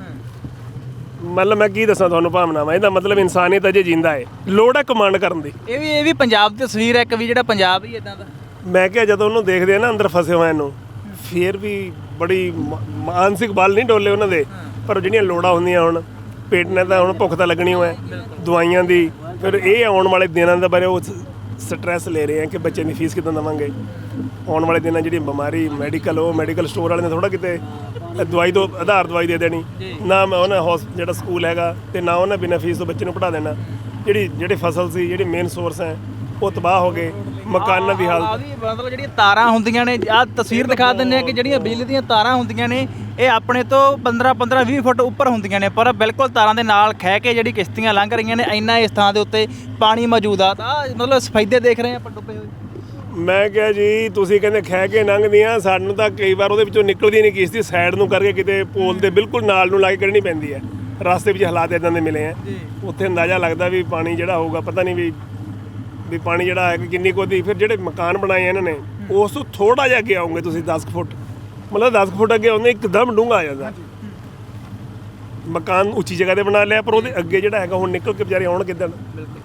ਮਤਲਬ ਮੈਂ ਕੀ ਦੱਸਾਂ ਤੁਹਾਨੂੰ ਭਾਵਨਾਵਾਂ ਇਹਦਾ ਮਤਲਬ ਇਨਸਾਨੀਅਤ ਅਜੇ ਜਿੰਦਾ ਹੈ। ਲੋੜ ਹੈ ਕਮਾਂਡ ਕਰਨ ਦੀ। ਇਹ ਵੀ ਇਹ ਵੀ ਪੰਜਾਬ ਦੀ ਤਸਵੀਰ ਹੈ ਇੱਕ ਵੀ ਜਿਹੜਾ ਪੰਜਾਬ ਹੀ ਇਦਾਂ ਦਾ। ਮੈਂ ਕਿਹਾ ਜਦੋਂ ਉਹਨੂੰ ਦੇਖਦੇ ਆ ਨਾ ਅੰਦਰ ਫਸੇ ਹੋਏ ਨੂੰ ਫੇਰ ਵੀ ਬੜੀ ਮਾਨਸਿਕ ਬਲ ਨਹੀਂ ਡੋਲੇ ਉਹਨਾਂ ਦੇ। ਪਰ ਜਿਹੜੀਆਂ ਲੋੜਾਂ ਹੁੰਦੀਆਂ ਹੁਣ ਪੇਟ ਨੇ ਤਾਂ ਹੁਣ ਭੁੱਖ ਤਾਂ ਲੱਗਣੀ ਹੋਏ ਦਵਾਈਆਂ ਦੀ ਫਿਰ ਇਹ ਆਉਣ ਵਾਲੇ ਦਿਨਾਂ ਦੇ ਬਾਰੇ ਉਹ ਸਟ੍ਰੈਸ ਲੈ ਰਹੇ ਆ ਕਿ ਬੱਚੇ ਦੀ ਫੀਸ ਕਿਦਾਂ ਦੇਵਾਂਗੇ? ਆਉਣ ਵਾਲੇ ਦਿਨਾਂ ਜਿਹੜੀ ਬਿਮਾਰੀ ਮੈਡੀਕਲ ਉਹ ਮੈਡੀਕਲ ਸਟੋਰ ਵਾਲੇ ਨੇ ਥੋੜਾ ਕਿਤੇ ਦਵਾਈ ਤੋਂ ਆਧਾਰ ਦਵਾਈ ਦੇ ਦੇਣੀ। ਨਾ ਮੈਂ ਉਹਨਾਂ ਹੌਸ ਜਿਹੜਾ ਸਕੂਲ ਹੈਗਾ ਤੇ ਨਾ ਉਹਨਾਂ ਬਿਨਾਂ ਫੀਸ ਤੋਂ ਬੱਚੇ ਨੂੰ ਪੜਾ ਦੇਣਾ। ਜਿਹੜੀ ਜਿਹੜੀ ਫਸਲ ਸੀ ਜਿਹੜੀ ਮੇਨ ਸੋਰਸ ਹੈ ਉਹ ਤਬਾਹ ਹੋ ਗਏ ਮਕਾਨਾਂ ਦੀ ਹਾਲਤ। ਆ ਵੀ ਮਤਲਬ ਜਿਹੜੀਆਂ ਤਾਰਾਂ ਹੁੰਦੀਆਂ ਨੇ ਆ ਤਸਵੀਰ ਦਿਖਾ ਦਿੰਨੇ ਆ ਕਿ ਜਿਹੜੀਆਂ ਬਿਜਲੀ ਦੀਆਂ ਤਾਰਾਂ ਹੁੰਦੀਆਂ ਨੇ ਇਹ ਆਪਣੇ ਤੋਂ 15 15 20 ਫੁੱਟ ਉੱਪਰ ਹੁੰਦੀਆਂ ਨੇ ਪਰ ਬਿਲਕੁਲ ਤਾਰਾਂ ਦੇ ਨਾਲ ਖਹਿ ਕੇ ਜਿਹੜੀ ਕਿਸ਼ਤੀਆਂ ਲੰਘ ਰਹੀਆਂ ਨੇ ਇੰਨਾ ਇਸ ਥਾਂ ਦੇ ਉੱਤੇ ਪਾਣੀ ਮੌਜੂਦ ਆ। ਤਾਂ ਮਤਲਬ ਸਫੈਦੇ ਦੇਖ ਰਹੇ ਆ ਆਪਾਂ ਡੁੱਬੇ ਹੋਏ। ਮੈਂ ਕਿਹਾ ਜੀ ਤੁਸੀਂ ਕਹਿੰਦੇ ਖਹਿ ਕੇ ਲੰਘਦੀਆਂ ਸਾਨੂੰ ਤਾਂ ਕਈ ਵਾਰ ਉਹਦੇ ਵਿੱਚੋਂ ਨਿਕਲਦੀ ਨਹੀਂ ਕਿਸ਼ਤੀ ਸਾਈਡ ਨੂੰ ਕਰਕੇ ਕਿਤੇ ਪੋਲ ਦੇ ਬਿਲਕੁਲ ਨਾਲ ਨੂੰ ਲਾ ਕੇ ਕੱਢਣੀ ਪੈਂਦੀ ਹੈ। ਰਸਤੇ ਵਿੱਚ ਹਾਲਾਤ ਇਦਾਂ ਦੇ ਮਿਲੇ ਆ। ਉੱਥੇ ਅੰਦਾਜ਼ਾ ਲੱਗਦਾ ਵੀ ਪਾਣੀ ਜਿਹੜਾ ਹੋਊਗਾ ਪਤਾ ਨਹੀਂ ਵੀ ਵੀ ਪਾਣੀ ਜਿਹੜਾ ਹੈ ਕਿ ਕਿੰਨੀ ਕੁ ਦੀ ਫਿਰ ਜਿਹੜੇ ਮਕਾਨ ਬਣਾਏ ਇਹਨਾਂ ਨੇ ਉਸ ਤੋਂ ਥੋੜਾ ਜਿਹਾ ਅੱਗੇ ਆਉਂਗੇ ਤੁਸੀਂ 10 ਕੁ ਫੁੱਟ। ਮਤਲਬ 10 ਕੁ ਫੁੱਟ ਅੱਗੇ ਆਉਂਦੇ ਇੱਕਦਮ ਡੂੰਘਾ ਆ ਜਾਂਦਾ। ਮਕਾਨ ਉੱਚੀ ਜਗ੍ਹਾ ਤੇ ਬਣਾ ਲਿਆ ਪਰ ਉਹਦੇ ਅੱਗੇ ਜਿਹੜਾ ਹੈਗਾ ਹੁਣ ਨਿਕਲ ਕੇ ਵਿਚਾਰੇ ਆਉਣ ਕਿੱਦਣ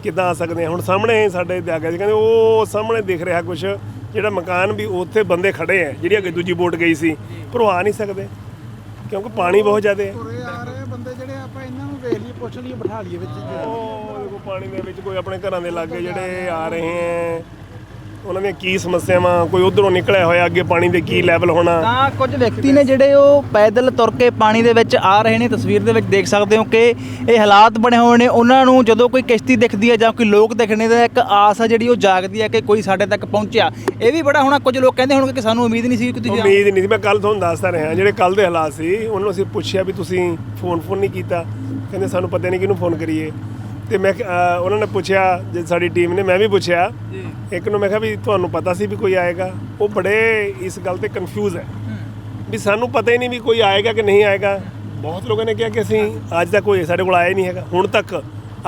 ਕਿੱਦਾਂ ਆ ਸਕਦੇ ਆ? ਹੁਣ ਸਾਹਮਣੇ ਸਾਡੇ ਦੇ ਅੱਗੇ ਕਹਿੰਦੇ ਉਹ ਸਾਹਮਣੇ ਦਿਖ ਰਿਹਾ ਕੁਝ ਜਿਹੜਾ ਮਕਾਨ ਵੀ ਉੱਥੇ ਬੰਦੇ ਖੜੇ ਆ ਜਿਹੜੀ ਅੱਗੇ ਦੂਜੀ ਬੋਟ ਗਈ ਸੀ ਪਰ ਉਹ ਆ ਨਹੀਂ ਸਕਦੇ ਕਿਉਂਕਿ ਪਾਣੀ ਬਹੁਤ ਜ਼ਿਆਦਾ ਹੈ ਤੁਰੇ ਆ ਰਹੇ ਬੰਦੇ ਜਿਹੜੇ ਆਪਾਂ ਇਹਨਾਂ ਨੂੰ ਵੇਖ ਲਈਏ ਪੁੱਛ ਲਈਏ ਬਿਠਾ ਲਈਏ ਵਿੱਚ। ਉਹ ਦੇਖੋ ਪਾਣੀ ਦੇ ਵਿੱਚ ਕੋਈ ਆਪਣੇ ਘਰਾਂ ਦੇ ਲਾਗੇ ਜਿਹੜੇ ਆ ਰਹੇ ਹੈ ਉਹਨਾਂ ਦੀਆਂ ਕੀ ਸਮੱਸਿਆਵਾਂ ਕੋਈ ਉਧਰੋਂ ਨਿਕਲਿਆ ਹੋਇਆ ਅੱਗੇ ਪਾਣੀ ਦੇ ਕੀ ਲੈਵਲ ਹੋਣਾ? ਤਾਂ ਕੁਝ ਵਿਅਕਤੀ ਨੇ ਜਿਹੜੇ ਉਹ ਪੈਦਲ ਤੁਰ ਕੇ ਪਾਣੀ ਦੇ ਵਿੱਚ ਆ ਰਹੇ ਨੇ ਤਸਵੀਰ ਦੇ ਵਿੱਚ ਦੇਖ ਸਕਦੇ ਹੋ ਕਿ ਇਹ ਹਾਲਾਤ ਬਣੇ ਹੋਏ ਨੇ। ਉਹਨਾਂ ਨੂੰ ਜਦੋਂ ਕੋਈ ਕਿਸ਼ਤੀ ਦਿਖਦੀ ਹੈ ਜਾਂ ਕੋਈ ਲੋਕ ਦਿਖਣੇ ਦਾ ਇੱਕ ਆਸ ਆ ਜਿਹੜੀ ਉਹ ਜਾਗਦੀ ਹੈ ਕਿ ਕੋਈ ਸਾਡੇ ਤੱਕ ਪਹੁੰਚਿਆ। ਇਹ ਵੀ ਬੜਾ ਹੋਣਾ ਕੁਝ ਲੋਕ ਕਹਿੰਦੇ ਹੋਣਗੇ ਕਿ ਸਾਨੂੰ ਉਮੀਦ ਨਹੀਂ ਸੀ ਕਿ ਤੁਸੀਂ ਉਮੀਦ ਨਹੀਂ ਸੀ। ਮੈਂ ਕੱਲ ਤੁਹਾਨੂੰ ਦੱਸਦਾ ਰਿਹਾ ਜਿਹੜੇ ਕੱਲ ਦੇ ਹਾਲਾਤ ਸੀ ਉਹਨਾਂ ਨੂੰ ਅਸੀਂ ਪੁੱਛਿਆ ਵੀ ਤੁਸੀਂ ਫੋਨ ਫੋਨ ਨਹੀਂ ਕੀਤਾ। ਕਹਿੰਦੇ ਸਾਨੂੰ ਪਤਾ ਨਹੀਂ ਕਿਹਨੂੰ ਫੋਨ ਕਰੀਏ। ਤੇ ਮੈਂ ਉਹਨਾਂ ਨੇ ਪੁੱਛਿਆ ਜੇ ਸਾਡੀ ਟੀਮ ਨੇ ਮੈਂ ਵੀ ਪੁੱਛਿਆ। ਇੱਕ ਨੂੰ ਮੈਂ ਕਿਹਾ ਵੀ ਤੁਹਾਨੂੰ ਪਤਾ ਸੀ ਵੀ ਕੋਈ ਆਏਗਾ। ਉਹ ਬੜੇ ਇਸ ਗੱਲ ਤੇ ਕਨਫਿਊਜ਼ ਹੈ। ਵੀ ਸਾਨੂੰ ਪਤਾ ਹੀ ਨਹੀਂ ਵੀ ਕੋਈ ਆਏਗਾ ਕਿ ਨਹੀਂ ਆਏਗਾ। ਬਹੁਤ ਲੋਕਾਂ ਨੇ ਕਿਹਾ ਕਿ ਅਸੀਂ ਅੱਜ ਤੱਕ ਕੋਈ ਸਾਡੇ ਕੋਲ ਆਇਆ ਹੀ ਨਹੀਂ ਹੈਗਾ। ਹੁਣ ਤੱਕ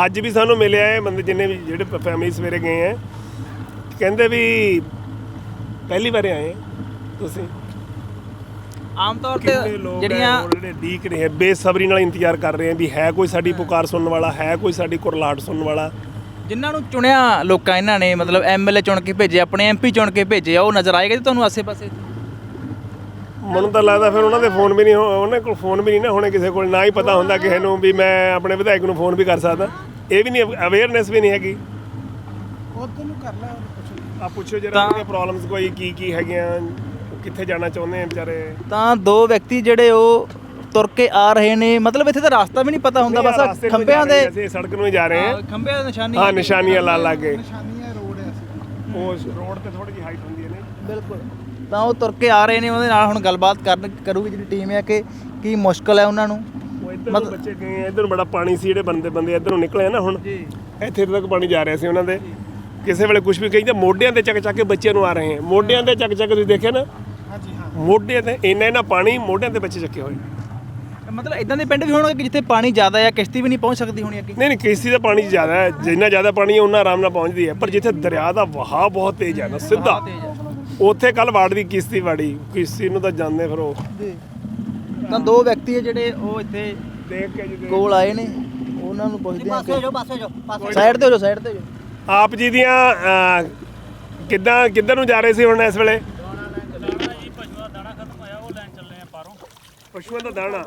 ਅੱਜ ਵੀ ਸਾਨੂੰ ਮਿਲਿਆ ਹੈ ਬੰਦੇ ਜਿੰਨੇ ਵੀ ਜਿਹੜੇ ਫੈਮਿਲੀ ਸਵੇਰੇ ਗਏ ਹੈ। ਕਹਿੰਦੇ ਵੀ ਪਹਿਲੀ ਵਾਰ ਆਏ ਹੈ ਤੁਸੀਂ। ਆਮ ਤੌਰ ਤੇ ਕਿੰਨੇ ਲੋਕ ਜਿਹੜੀਆਂ ਜਿਹੜੇ ਡੀਕ ਰਹੇ ਹੈ ਬੇਸਬਰੀ ਨਾਲ ਇੰਤਜ਼ਾਰ ਕਰ ਰਹੇ ਹੈ ਵੀ ਹੈ ਕੋਈ ਸਾਡੀ ਪੁਕਾਰ ਸੁਣਨ ਵਾਲਾ ਹੈ ਕੋਈ ਸਾਡੀ ਕੁਰਲਾਟ ਸੁਣਨ ਵਾਲਾ। ਜਿਨ੍ਹਾਂ ਨੂੰ ਚੁਣਿਆ ਲੋਕਾਂ ਇਹਨਾਂ ਨੇ ਮਤਲਬ ਐਮਐਲਏ ਚੁਣ ਕੇ ਭੇਜੇ ਆਪਣੇ ਐਮਪੀ ਚੁਣ ਕੇ ਭੇਜੇ ਆ ਉਹ ਨਜ਼ਰ ਆਏਗਾ ਜੀ ਤੁਹਾਨੂੰ ਆਸੇ-ਪਾਸੇ? ਮੈਨੂੰ ਤਾਂ ਲੱਗਦਾ ਫਿਰ ਉਹਨਾਂ ਦੇ ਫੋਨ ਵੀ ਨਹੀਂ ਹੋ- ਉਹਨਾਂ ਕੋਲ ਫੋਨ ਵੀ ਨਹੀਂ ਨਾ ਹੋਣੇ ਕਿਸੇ ਕੋਲ ਨਾ ਹੀ ਪਤਾ ਹੁੰਦਾ ਕਿਸੇ ਨੂੰ ਵੀ ਮੈਂ ਆਪਣੇ ਵਿਧਾਇਕ ਨੂੰ ਫੋਨ ਵੀ ਕਰ ਸਕਦਾ। ਇਹ ਵੀ ਨਹੀਂ ਅਵੇਅਰਨੈਸ ਵੀ ਨਹੀਂ ਹੈਗੀ। ਉਧਰ ਨੂੰ ਕਰ ਲੈ ਉਹ ਆ ਪੁੱਛੋ ਜਰਾ ਪ੍ਰੋਬਲਮਸ ਕੋਈ ਕੀ ਕੀ ਹੈਗੀਆਂ ਉਹ ਕਿੱਥੇ ਜਾਣਾ ਚਾਹੁੰਦੇ ਆ ਵਿਚਾਰੇ? ਤਾਂ ਦੋ ਵਿਅਕਤੀ ਜਿਹੜੇ ਉਹ ਤੁਰ ਕੇ ਆ ਰਹੇ ਨੇ। ਮਤਲਬ ਇੱਥੇ ਤਾਂ ਰਸਤਾ ਵੀ ਨਹੀਂ ਪਤਾ ਹੁੰਦਾ ਬਸ ਖੰਭਿਆਂ ਦੇ ਅਸੀਂ ਸੜਕ ਨੂੰ ਹੀ ਜਾ ਰਹੇ ਹਾਂ ਖੰਭਿਆਂ ਦੀ ਨਿਸ਼ਾਨੀ ਹਾਂ ਨਿਸ਼ਾਨੀਆਂ ਲਾ ਲਾ ਕੇ। ਨਿਸ਼ਾਨੀਆਂ ਰੋਡ ਹੈ ਅਸੀਂ। ਉਸ ਰੋਡ ਤੇ ਥੋੜੀ ਜਿਹੀ ਹਾਈਟ ਹੁੰਦੀ ਹੈ ਨੇ। ਬਿਲਕੁਲ। ਤਾਂ ਉਹ ਤੁਰ ਕੇ ਆ ਰਹੇ ਨੇ ਉਹਦੇ ਨਾਲ ਹੁਣ ਗੱਲਬਾਤ ਕਰਨ ਕਰੂਗੀ ਜਿਹੜੀ ਟੀਮ ਹੈ ਕਿ ਕੀ ਮੁਸ਼ਕਲ ਹੈ ਉਹਨਾਂ ਨੂੰ। ਉਹ ਇੱਧਰ ਨੂੰ ਬੱਚੇ ਗਏ ਆ, ਇੱਧਰ ਨੂੰ ਬੜਾ ਪਾਣੀ ਸੀ ਜਿਹੜੇ ਬੰਦੇ ਬੰਦੇ ਇੱਧਰੋਂ ਨਿਕਲੇ ਆ ਨਾ ਹੁਣ। ਜੀ। ਇੱਥੇ ਤੱਕ ਪਾਣੀ ਜਾ ਰਿਹਾ ਸੀ ਉਹਨਾਂ ਦੇ। ਕਿਸੇ ਵੇਲੇ ਕੁਝ ਵੀ ਕਹੀਦਾ ਮੋਢਿਆਂ ਤੇ ਚੱਕ ਚੱਕ ਕੇ ਬੱਚਿਆਂ ਨੂੰ ਆ ਰਹੇ ਆ। ਮੋਢਿਆਂ ਤੇ ਚੱਕ ਚੱਕ ਤੁਸੀਂ ਦੇਖਿਆ ਨਾ ਮੋਢਿਆਂ ਤੇ ਇੰਨਾ ਇੰਨਾ ਪਾਣੀ ਮੋਢਿਆਂ ਤੇ ਬੱਚੇ ਚੱਕੇ ਹੋਏ ਮਤਲਬ ਇਦਾਂ ਦੇ ਪਿੰਡ ਵੀ ਹੋਣਗੇ ਕਿ ਜਿੱਥੇ ਪਾਣੀ ਜ਼ਿਆਦਾ ਹੈ ਕਿਸ਼ਤੀ ਵੀ ਨਹੀਂ ਪਹੁੰਚ ਸਕਦੀ ਹੋਣੀ ਅੱਗੇ ਨਹੀਂ ਨਹੀਂ ਕਿਸ਼ਤੀ ਦਾ ਪਾਣੀ ਜ਼ਿਆਦਾ ਹੈ ਜਿੰਨਾ ਜ਼ਿਆਦਾ ਪਾਣੀ ਹੈ ਉਨਾ ਆਰਾਮ ਨਾਲ ਪਹੁੰਚਦੀ ਹੈ। ਪਰ ਜਿੱਥੇ ਦਰਿਆ ਦਾ ਵਹਾਅ ਬਹੁਤ ਤੇਜ਼ ਹੈ ਨਾ ਸਿੱਧਾ। ਉੱਥੇ ਕੱਲ ਵਾੜ ਦੀ ਕਿਸ਼ਤੀ ਵਾੜੀ ਕਿਸ਼ਤੀ ਨੂੰ ਤਾਂ ਜਾਂਦੇ ਫਿਰ। ਉਹ ਤਾਂ ਦੋ ਵਿਅਕਤੀ ਹੈ ਜਿਹੜੇ ਉਹ ਇੱਥੇ ਦੇਖ ਕੇ ਜੀ ਕੋਲ ਆਏ ਨੇ ਉਹਨਾਂ ਨੂੰ ਪੁੱਛਦੇ ਹਾਂ ਪਾਸੇ ਜੋ ਪਾਸੇ ਸਾਈਡ ਤੇ ਹੋ ਜਾਓ ਸਾਈਡ ਤੇ ਹੋ ਜਾਓ। ਆਪ ਜੀ ਦੀਆਂ ਅਹ, ਕਿੱਦਾਂ ਕਿੱਧਰ ਨੂੰ ਜਾ ਰਹੇ ਸੀ ਹੁਣ ਇਸ ਵੇਲੇ? ਪਸ਼ੂਆਂ ਦਾ ਦਾਣਾ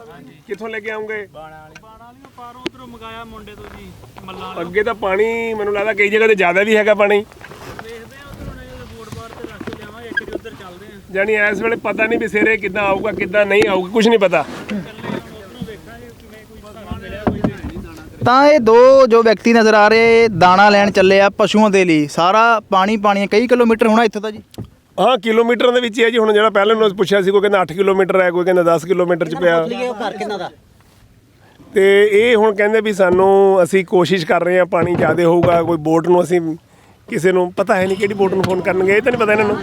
ਕਿੱਥੋਂ ਲੈ ਕੇ ਆਉਂਗੇ? ਪਾਰੋਂ ਉਧਰੋਂ ਮੰਗਾਇਆ ਮੁੰਡੇ ਤੋਂ ਜੀ ਮੱਲਾਂ ਅੱਗੇ ਤਾਂ ਪਾਣੀ ਮੈਨੂੰ ਲੱਗਦਾ ਕਈ ਜਗ੍ਹਾ ਤੇ ਜ਼ਿਆਦਾ ਵੀ ਹੈਗਾ ਪਾਣੀ। ਵੇਖਦੇ ਆ ਉਧਰੋਂ ਨੇ ਬੋਰਡ ਬਾਰ ਤੇ ਰੱਖ ਕੇ ਲਿਆਵਾਂਗੇ ਇੱਕ ਜੀ ਉਧਰ ਚੱਲਦੇ ਆ ਜਾਨੀ ਇਸ ਵੇਲੇ ਪਤਾ ਨਹੀਂ ਵੀ ਸਿਰੇ ਕਿੱਦਾਂ ਆਊਗਾ, ਕਿੱਦਾਂ ਨਹੀਂ ਆਊਗਾ ਕੁਝ ਨਹੀਂ ਪਤਾ। ਤਾਂ ਇਹ ਦੋ ਜੋ ਵਿਅਕਤੀ ਨਜ਼ਰ ਆ ਰਹੇ, ਦਾਣਾ ਲੈਣ ਚੱਲੇ ਆ ਪਸ਼ੂਆਂ ਦੇ ਲਈ। ਸਾਰਾ ਪਾਣੀ ਪਾਣੀ ਕਈ ਕਿਲੋਮੀਟਰ ਹੋਣਾ ਇੱਥੋਂ ਤਾਂ ਜੀ? ਹਾਂ ਕਿਲੋਮੀਟਰਾਂ ਦੇ ਵਿੱਚ ਹੀ ਹੈ ਜੀ ਹੁਣ ਜਿਹੜਾ ਪਹਿਲਾਂ ਨੂੰ ਪੁੱਛਿਆ ਸੀ ਕੋਈ ਕਹਿੰਦਾ 8 ਕਿਲੋਮੀਟਰ ਹੈ ਕੋਈ ਕਹਿੰਦਾ 10 ਕਿਲੋਮੀਟਰ ਚ ਪਿਆ। ਤੇ ਇਹ ਹੁਣ ਕਹਿੰਦੇ ਵੀ ਸਾਨੂੰ ਅਸੀਂ ਕੋਸ਼ਿਸ਼ ਕਰ ਰਹੇ ਹਾਂ ਪਾਣੀ ਜ਼ਿਆਦਾ ਹੋਊਗਾ ਕੋਈ ਬੋਟ ਨੂੰ ਅਸੀਂ ਕਿਸੇ ਨੂੰ ਪਤਾ ਹੈ ਨਹੀਂ ਕਿਹੜੀ ਬੋਟ ਨੂੰ ਫੋਨ ਕਰਨਗੇ ਇਹ ਤਾਂ ਨਹੀਂ ਪਤਾ ਇਹਨਾਂ ਨੂੰ।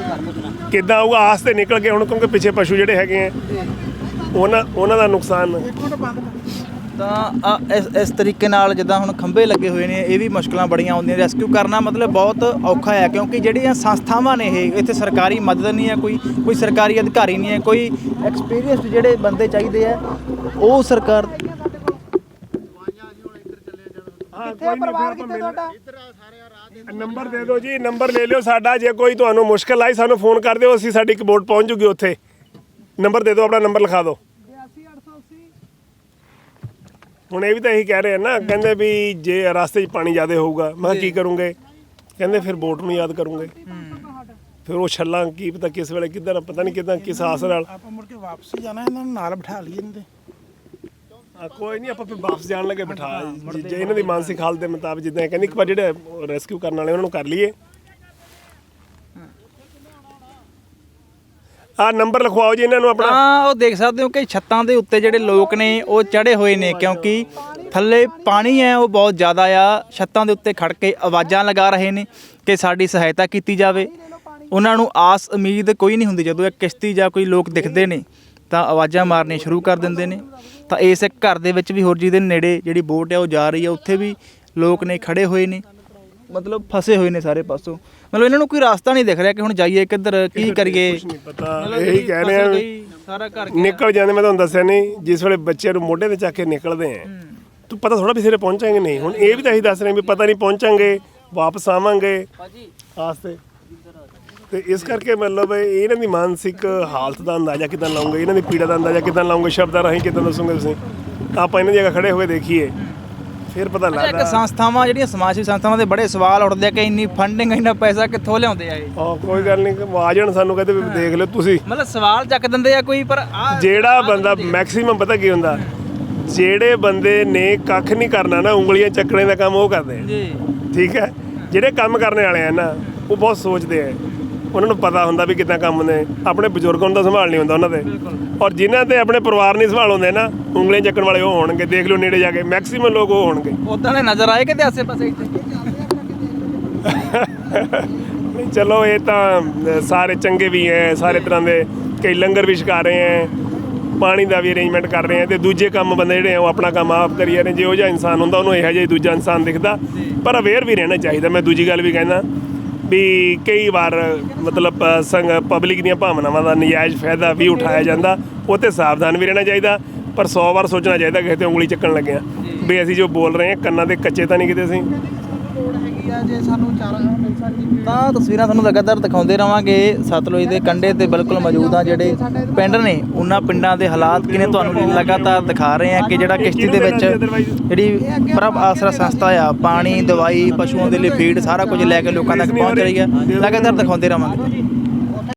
ਕਿੱਦਾਂ ਆਊਗਾ ਆਸ ਤੇ ਨਿਕਲ ਕੇ ਹੁਣ ਕਿਉਂਕਿ ਪਿੱਛੇ ਪਸ਼ੂ ਜਿਹੜੇ ਹੈਗੇ ਆ ਉਹਨਾਂ ਉਹਨਾਂ ਦਾ ਨੁਕਸਾਨ। ਇੱਕ ਮਿੰਟ ਬੰਦ ਕਰ। ਤਾਂ ਆ ਇਸ ਇਸ ਤਰੀਕੇ ਨਾਲ ਜਿੱਦਾਂ ਹੁਣ ਖੰਭੇ ਲੱਗੇ ਹੋਏ ਨੇ ਇਹ ਵੀ ਮੁਸ਼ਕਲਾਂ ਬੜੀਆਂ ਆਉਂਦੀਆਂ। ਰੈਸਕਿਊ ਕਰਨਾ ਮਤਲਬ ਬਹੁਤ ਔਖਾ ਹੈ ਕਿਉਂਕਿ ਜਿਹੜੀਆਂ ਸੰਸਥਾਵਾਂ ਨੇ ਇਹ ਇੱਥੇ ਸਰਕਾਰੀ ਮਦਦ ਨਹੀਂ ਹੈ ਕੋਈ ਕੋਈ ਸਰਕਾਰੀ ਅਧਿਕਾਰੀ ਨਹੀਂ ਹੈ ਕੋਈ ਐਕਸਪੀਰੀਅੰਸਡ ਜਿਹੜੇ ਬੰਦੇ ਚਾਹੀਦੇ ਆ ਉਹ ਸਰਕਾਰ ਕਿੱਥੇ ਪਰਿਵਾਰ ਕਿੱਥੇ ਤੁਹਾਡਾ? ਨੰਬਰ ਦੇ ਦਿਓ ਜੀ ਨੰਬਰ ਲੈ ਲਿਓ ਸਾਡਾ ਜੇ ਕੋਈ ਤੁਹਾਨੂੰ ਮੁਸ਼ਕਲ ਆਈ ਸਾਨੂੰ ਫੋਨ ਕਰ ਦਿਓ ਅਸੀਂ ਸਾਡੀ ਇੱਕ ਬੋਟ ਪਹੁੰਚ ਜੂਗੀ ਉੱਥੇ। ਨੰਬਰ ਦੇ ਦਿਓ ਆਪਣਾ ਨੰਬਰ ਲਿਖਾ ਦਿਓ। ਹੁਣ ਇਹ ਵੀ ਤਾਂ ਇਹੀ ਕਹਿ ਰਹੇ ਆ ਨਾ ਕਹਿੰਦੇ ਵੀ ਜੇ ਰਸਤੇ 'ਚ ਪਾਣੀ ਜ਼ਿਆਦਾ ਹੋਊਗਾ ਮੈਂ ਕਿਹਾ ਕੀ ਕਰੂੰਗੇ? ਕਹਿੰਦੇ ਫਿਰ ਬੋਟ ਨੂੰ ਯਾਦ ਕਰੂੰਗੇ। ਫਿਰ ਉਹ ਛੱਲਾਂ ਕੀ ਪਤਾ ਕਿਸ ਵੇਲੇ ਕਿੱਧਰ ਪਤਾ ਨਹੀਂ ਕਿੱਦਾਂ ਕਿਸ ਆਸ ਨਾਲ। ਆਪਾਂ ਮੁੜ ਕੇ ਵਾਪਸ ਜਾਣਾ ਇਹਨਾਂ ਨੂੰ ਨਾਲ ਬਿਠਾ ਲਈਏ ਇਹਨਾਂ ਦੇ। ਆ, ਕੋਈ ਨਹੀਂ ਆਪਾਂ ਫਿਰ ਵਾਪਸ ਜਾਣ ਲੱਗੇ ਬਿਠਾ ਜੇ- ਜੇ ਇਹਨਾਂ ਦੀ ਮਾਨਸਿਕ ਹਾਲਤ ਦੇ ਮੁਤਾਬਕ ਜਿੱਦਾਂ ਇਹ ਕਹਿੰਦੀ ਇੱਕ ਵਾਰ ਜਿਹੜੇ ਰੈਸਕਿਊ ਕਰਨ ਵਾਲੇ ਉਹਨਾਂ ਨੂੰ ਕਰ ਲਈਏ। ਆ ਨੰਬਰ ਲਿਖਵਾਓ ਜੀ ਇਹਨਾਂ ਨੂੰ ਆਪਣਾ। ਤਾਂ ਉਹ ਦੇਖ ਸਕਦੇ ਹੋ ਕਿ ਛੱਤਾਂ ਦੇ ਉੱਤੇ ਜਿਹੜੇ ਲੋਕ ਨੇ, ਉਹ ਚੜੇ ਹੋਏ ਨੇ ਕਿਉਂਕਿ ਥੱਲੇ ਪਾਣੀ ਹੈ, ਉਹ ਬਹੁਤ ਜ਼ਿਆਦਾ ਆ। ਛੱਤਾਂ ਦੇ ਉੱਤੇ ਖੜ ਕੇ ਆਵਾਜ਼ਾਂ ਲਗਾ ਰਹੇ ਨੇ ਕਿ ਸਾਡੀ ਸਹਾਇਤਾ ਕੀਤੀ ਜਾਵੇ। ਉਹਨਾਂ ਨੂੰ ਆਸ, ਉਮੀਦ ਕੋਈ ਨਹੀਂ ਹੁੰਦੀ, ਜਦੋਂ ਇੱਕ ਕਿਸ਼ਤੀ ਜਾਂ ਕੋਈ ਲੋਕ ਦਿਖਦੇ ਨੇ, ਤਾਂ ਆਵਾਜ਼ਾਂ ਮਾਰਨੀਆਂ ਸ਼ੁਰੂ ਕਰ ਦਿੰਦੇ ਨੇ। ਤਾਂ ਇਸ ਇੱਕ ਘਰ ਦੇ ਵਿੱਚ ਵੀ ਹੋਰ ਜੀ ਦੇ ਨੇੜੇ ਜਿਹੜੀ ਬੋਟ ਹੈ, ਉਹ ਜਾ ਰਹੀ ਹੈ, ਉੱਥੇ ਵੀ ਲੋਕ ਨੇ ਖੜੇ ਹੋਏ ਨੇ। ਮਤਲਬ ਫਸੇ ਹੋਏ ਨੇ ਸਾਰੇ ਪਾਸੋਂ। ਮਤਲਬ ਇਹਨਾਂ ਨੂੰ ਕੋਈ ਰਾਸਤਾ ਨਹੀਂ ਦਿਖ ਰਿਹਾ ਕਿ ਹੁਣ ਜਾਈਏ ਕਿੱਧਰ ਕੀ ਕਰੀਏ। ਕੁਝ ਨਹੀਂ ਪਤਾ। ਇਹੀ ਕਹਿ ਰਹੇ ਆ ਗਈ, ਸਾਰਾ ਘਰ। ਨਿਕਲ ਜਾਂਦੇ ਮੈਂ ਤੁਹਾਨੂੰ ਦੱਸਿਆ ਨਹੀਂ ਜਿਸ ਵੇਲੇ ਬੱਚੇ ਨੂੰ ਮੋਢੇ ਤੇ ਚੱਕ ਕੇ ਨਿਕਲਦੇ ਆ। ਤੂੰ ਪਤਾ ਥੋੜਾ ਵੀ ਸਿਰੇ ਪਹੁੰਚਾਂਗੇ ਨਹੀਂ। ਹੁਣ ਇਹ ਵੀ ਤਾਂ ਅਸੀਂ ਦੱਸ ਰਹੇ ਹਾਂ ਵੀ ਪਤਾ ਨਹੀਂ ਪਹੁੰਚਾਂਗੇ ਵਾਪਸ ਆਵਾਂਗੇ। ਆਸਤੇ ਤੇ। ਇਸ ਕਰਕੇ ਮਤਲਬ ਇਹਨਾਂ ਦੀ ਮਾਨਸਿਕ ਹਾਲਤ ਦਾ ਅੰਦਾਜ਼ਾ ਕਿਦਾਂ ਲਾਉਂਗੇ ਇਹਨਾਂ ਦੀ ਪੀੜਾ ਦਾ ਅੰਦਾਜ਼ਾ ਕਿਦਾਂ ਲਾਉਂਗੇ ਸ਼ਬਦਾਂ ਰਾਹੀਂ ਕਿਦਾਂ ਦੱਸੋਗੇ ਤੁਸੀਂ? ਆਪਾਂ ਇਹਨਾਂ ਦੀ ਜਗ੍ਹਾ ਖੜੇ ਹੋਏ ਦੇਖੀਏ। ਫਿਰ ਪਤਾ ਅੱਛਾ, ਇੱਕ ਲੱਗਦਾ। ਸੰਸਥਾਵਾਂ ਜਿਹੜੀਆਂ ਸਮਾਜ ਸੇਵੀ ਸੰਸਥਾਵਾਂ ਦੇ ਬੜੇ ਸਵਾਲ ਉੱਠਦੇ ਆ ਕਿ ਇੰਨੀ ਫੰਡਿੰਗ ਇੰਨਾ ਪੈਸਾ ਕਿੱਥੋਂ ਲਿਆਉਂਦੇ ਆ ਇਹ? ਆ ਕੋਈ ਗੱਲ ਨਹੀਂ ਆ ਜਾਣ ਸਾਨੂੰ ਕਹਿੰਦੇ ਵੀ ਦੇਖ ਲਿਓ ਤੁਸੀਂ। ਮਤਲਬ ਸਵਾਲ ਚੱਕ ਦਿੰਦੇ ਆ ਕੋਈ ਪਰ ਆ ਜਿਹੜਾ ਬੰਦਾ ਮੈਕਸਿਮਮ ਪਤਾ ਕੀ ਹੁੰਦਾ? ਜਿਹੜੇ ਬੰਦੇ ਨੇ ਕੱਖ ਨਹੀਂ ਕਰਨਾ ਨਾ ਉਂਗਲੀਆਂ ਚੱਕਣੇ ਦਾ ਕੰਮ ਉਹ ਕਰਦੇ ਆ। ਜੀ। ਠੀਕ ਹੈ? ਜਿਹੜੇ ਕੰਮ ਕਰਨ ਵਾਲੇ ਆ ਨਾ ਉਹ ਬਹੁਤ ਸੋਚਦੇ ਆ। ਉਹਨਾਂ ਨੂੰ ਪਤਾ ਹੁੰਦਾ ਵੀ ਕਿੱਦਾਂ ਕੰਮ ਨੇ। ਆਪਣੇ ਬਜ਼ੁਰਗਾਂ ਨੂੰ ਤਾਂ ਸੰਭਾਲ ਨਹੀਂ ਹੁੰਦਾ ਉਹਨਾਂ ਦੇ। ਔਰ ਜਿਨ੍ਹਾਂ ਤੇ ਆਪਣੇ ਪਰਿਵਾਰ ਨਹੀਂ ਸੰਭਾਲ ਹੁੰਦੇ ਨਾ ਉਂਗਲੀਆਂ ਚੱਕਣ ਵਾਲੇ ਉਹ ਹੋਣਗੇ ਦੇਖ ਲਓ ਨੇੜੇ ਜਾ ਕੇ ਮੈਕਸਿਮਮ ਲੋਕ ਉਹ ਹੋਣਗੇ। ਉਦਾਂ ਦੇ ਨਜ਼ਰ ਆਏ ਕਿਤੇ ਆਸੇ-ਪਾਸੇ ਇੱਥੇ? <laughs> ਨਹੀਂ, ਚਲੋ ਇਹ ਤਾਂ ਸਾਰੇ ਚੰਗੇ ਵੀ ਹੈ ਸਾਰੇ ਤਰ੍ਹਾਂ ਦੇ ਕਈ ਲੰਗਰ ਵੀ ਛਕਾ ਰਹੇ ਹੈ ਪਾਣੀ ਦਾ ਵੀ ਅਰੇਂਜਮੈਂਟ ਕਰ ਰਹੇ ਹੈ ਤੇ ਦੂਜੇ ਕੰਮ ਬੰਦੇ ਜਿਹੜੇ ਆ ਉਹ ਆਪਣਾ ਕੰਮ ਆਪ ਕਰੀ ਰਹੇ ਨੇ। ਜਿਹੋ ਜਿਹਾ ਇਨਸਾਨ ਹੁੰਦਾ ਉਹਨੂੰ ਇਹੋ ਜਿਹਾ ਦੂਜਾ ਇਨਸਾਨ ਦਿਖਦਾ ਪਰ ਅਵੇਅਰ ਵੀ ਰਹਿਣਾ ਚਾਹੀਦਾ। ਮੈਂ ਦੂਜੀ ਗੱਲ ਵੀ ਕਹਿੰਦਾ ਵੀ ਕਈ ਵਾਰ ਮਤਲਬ ਸੰਗ ਪਬਲਿਕ ਦੀਆਂ ਭਾਵਨਾਵਾਂ ਦਾ ਨਜਾਇਜ਼ ਫਾਇਦਾ ਵੀ ਉਠਾਇਆ ਜਾਂਦਾ, ਉਹ ਤੇ ਸਾਵਧਾਨ ਵੀ ਰਹਿਣਾ ਚਾਹੀਦਾ, ਪਰ 100 ਵਾਰ ਸੋਚਣਾ ਚਾਹੀਦਾ ਕਿਸੇ ਤੇ ਉਂਗਲੀ ਚੱਕਣ ਲੱਗਿਆ ਵੀ ਅਸੀਂ ਜੋ ਬੋਲ ਰਹੇ ਹਾਂ, ਕੰਨਾਂ ਦੇ ਕੱਚੇ ਤਾਂ ਨਹੀਂ ਕਿਤੇ ਅਸੀਂ। ਆ ਜੇ ਸਾਨੂੰ ਚਾਰਾ ਮਿਲ ਸਕਦੀ ਤਾਂ ਤਸਵੀਰਾਂ ਤੁਹਾਨੂੰ ਲਗਾਤਾਰ ਦਿਖਾਉਂਦੇ ਰਵਾਂਗੇ। ਸਤਲੁਜ ਦੇ ਕੰਢੇ ਤੇ ਬਿਲਕੁਲ ਮੌਜੂਦ ਆ ਜਿਹੜੇ ਪਿੰਡ ਨੇ। ਉਹਨਾਂ ਪਿੰਡਾਂ ਦੇ ਹਾਲਾਤ ਕਿਨੇ ਤੁਹਾਨੂੰ ਲਗਾਤਾਰ ਦਿਖਾ ਰਹੇ ਆ ਕਿ ਜਿਹੜਾ ਕਿਸ਼ਤੀ ਦੇ ਵਿੱਚ ਜਿਹੜੀ ਪ੍ਰਭ ਆਸਰਾ ਸੰਸਥਾ ਆ, ਪਾਣੀ, ਦਵਾਈ, ਪਸ਼ੂਆਂ ਦੇ ਲਈ ਫੀਡ ਸਾਰਾ ਕੁਝ ਲੈ ਕੇ ਲੋਕਾਂ ਤੱਕ ਪਹੁੰਚ ਰਹੀ ਆ। ਲਗਾਤਾਰ ਦਿਖਾਉਂਦੇ ਰਵਾਂਗੇ।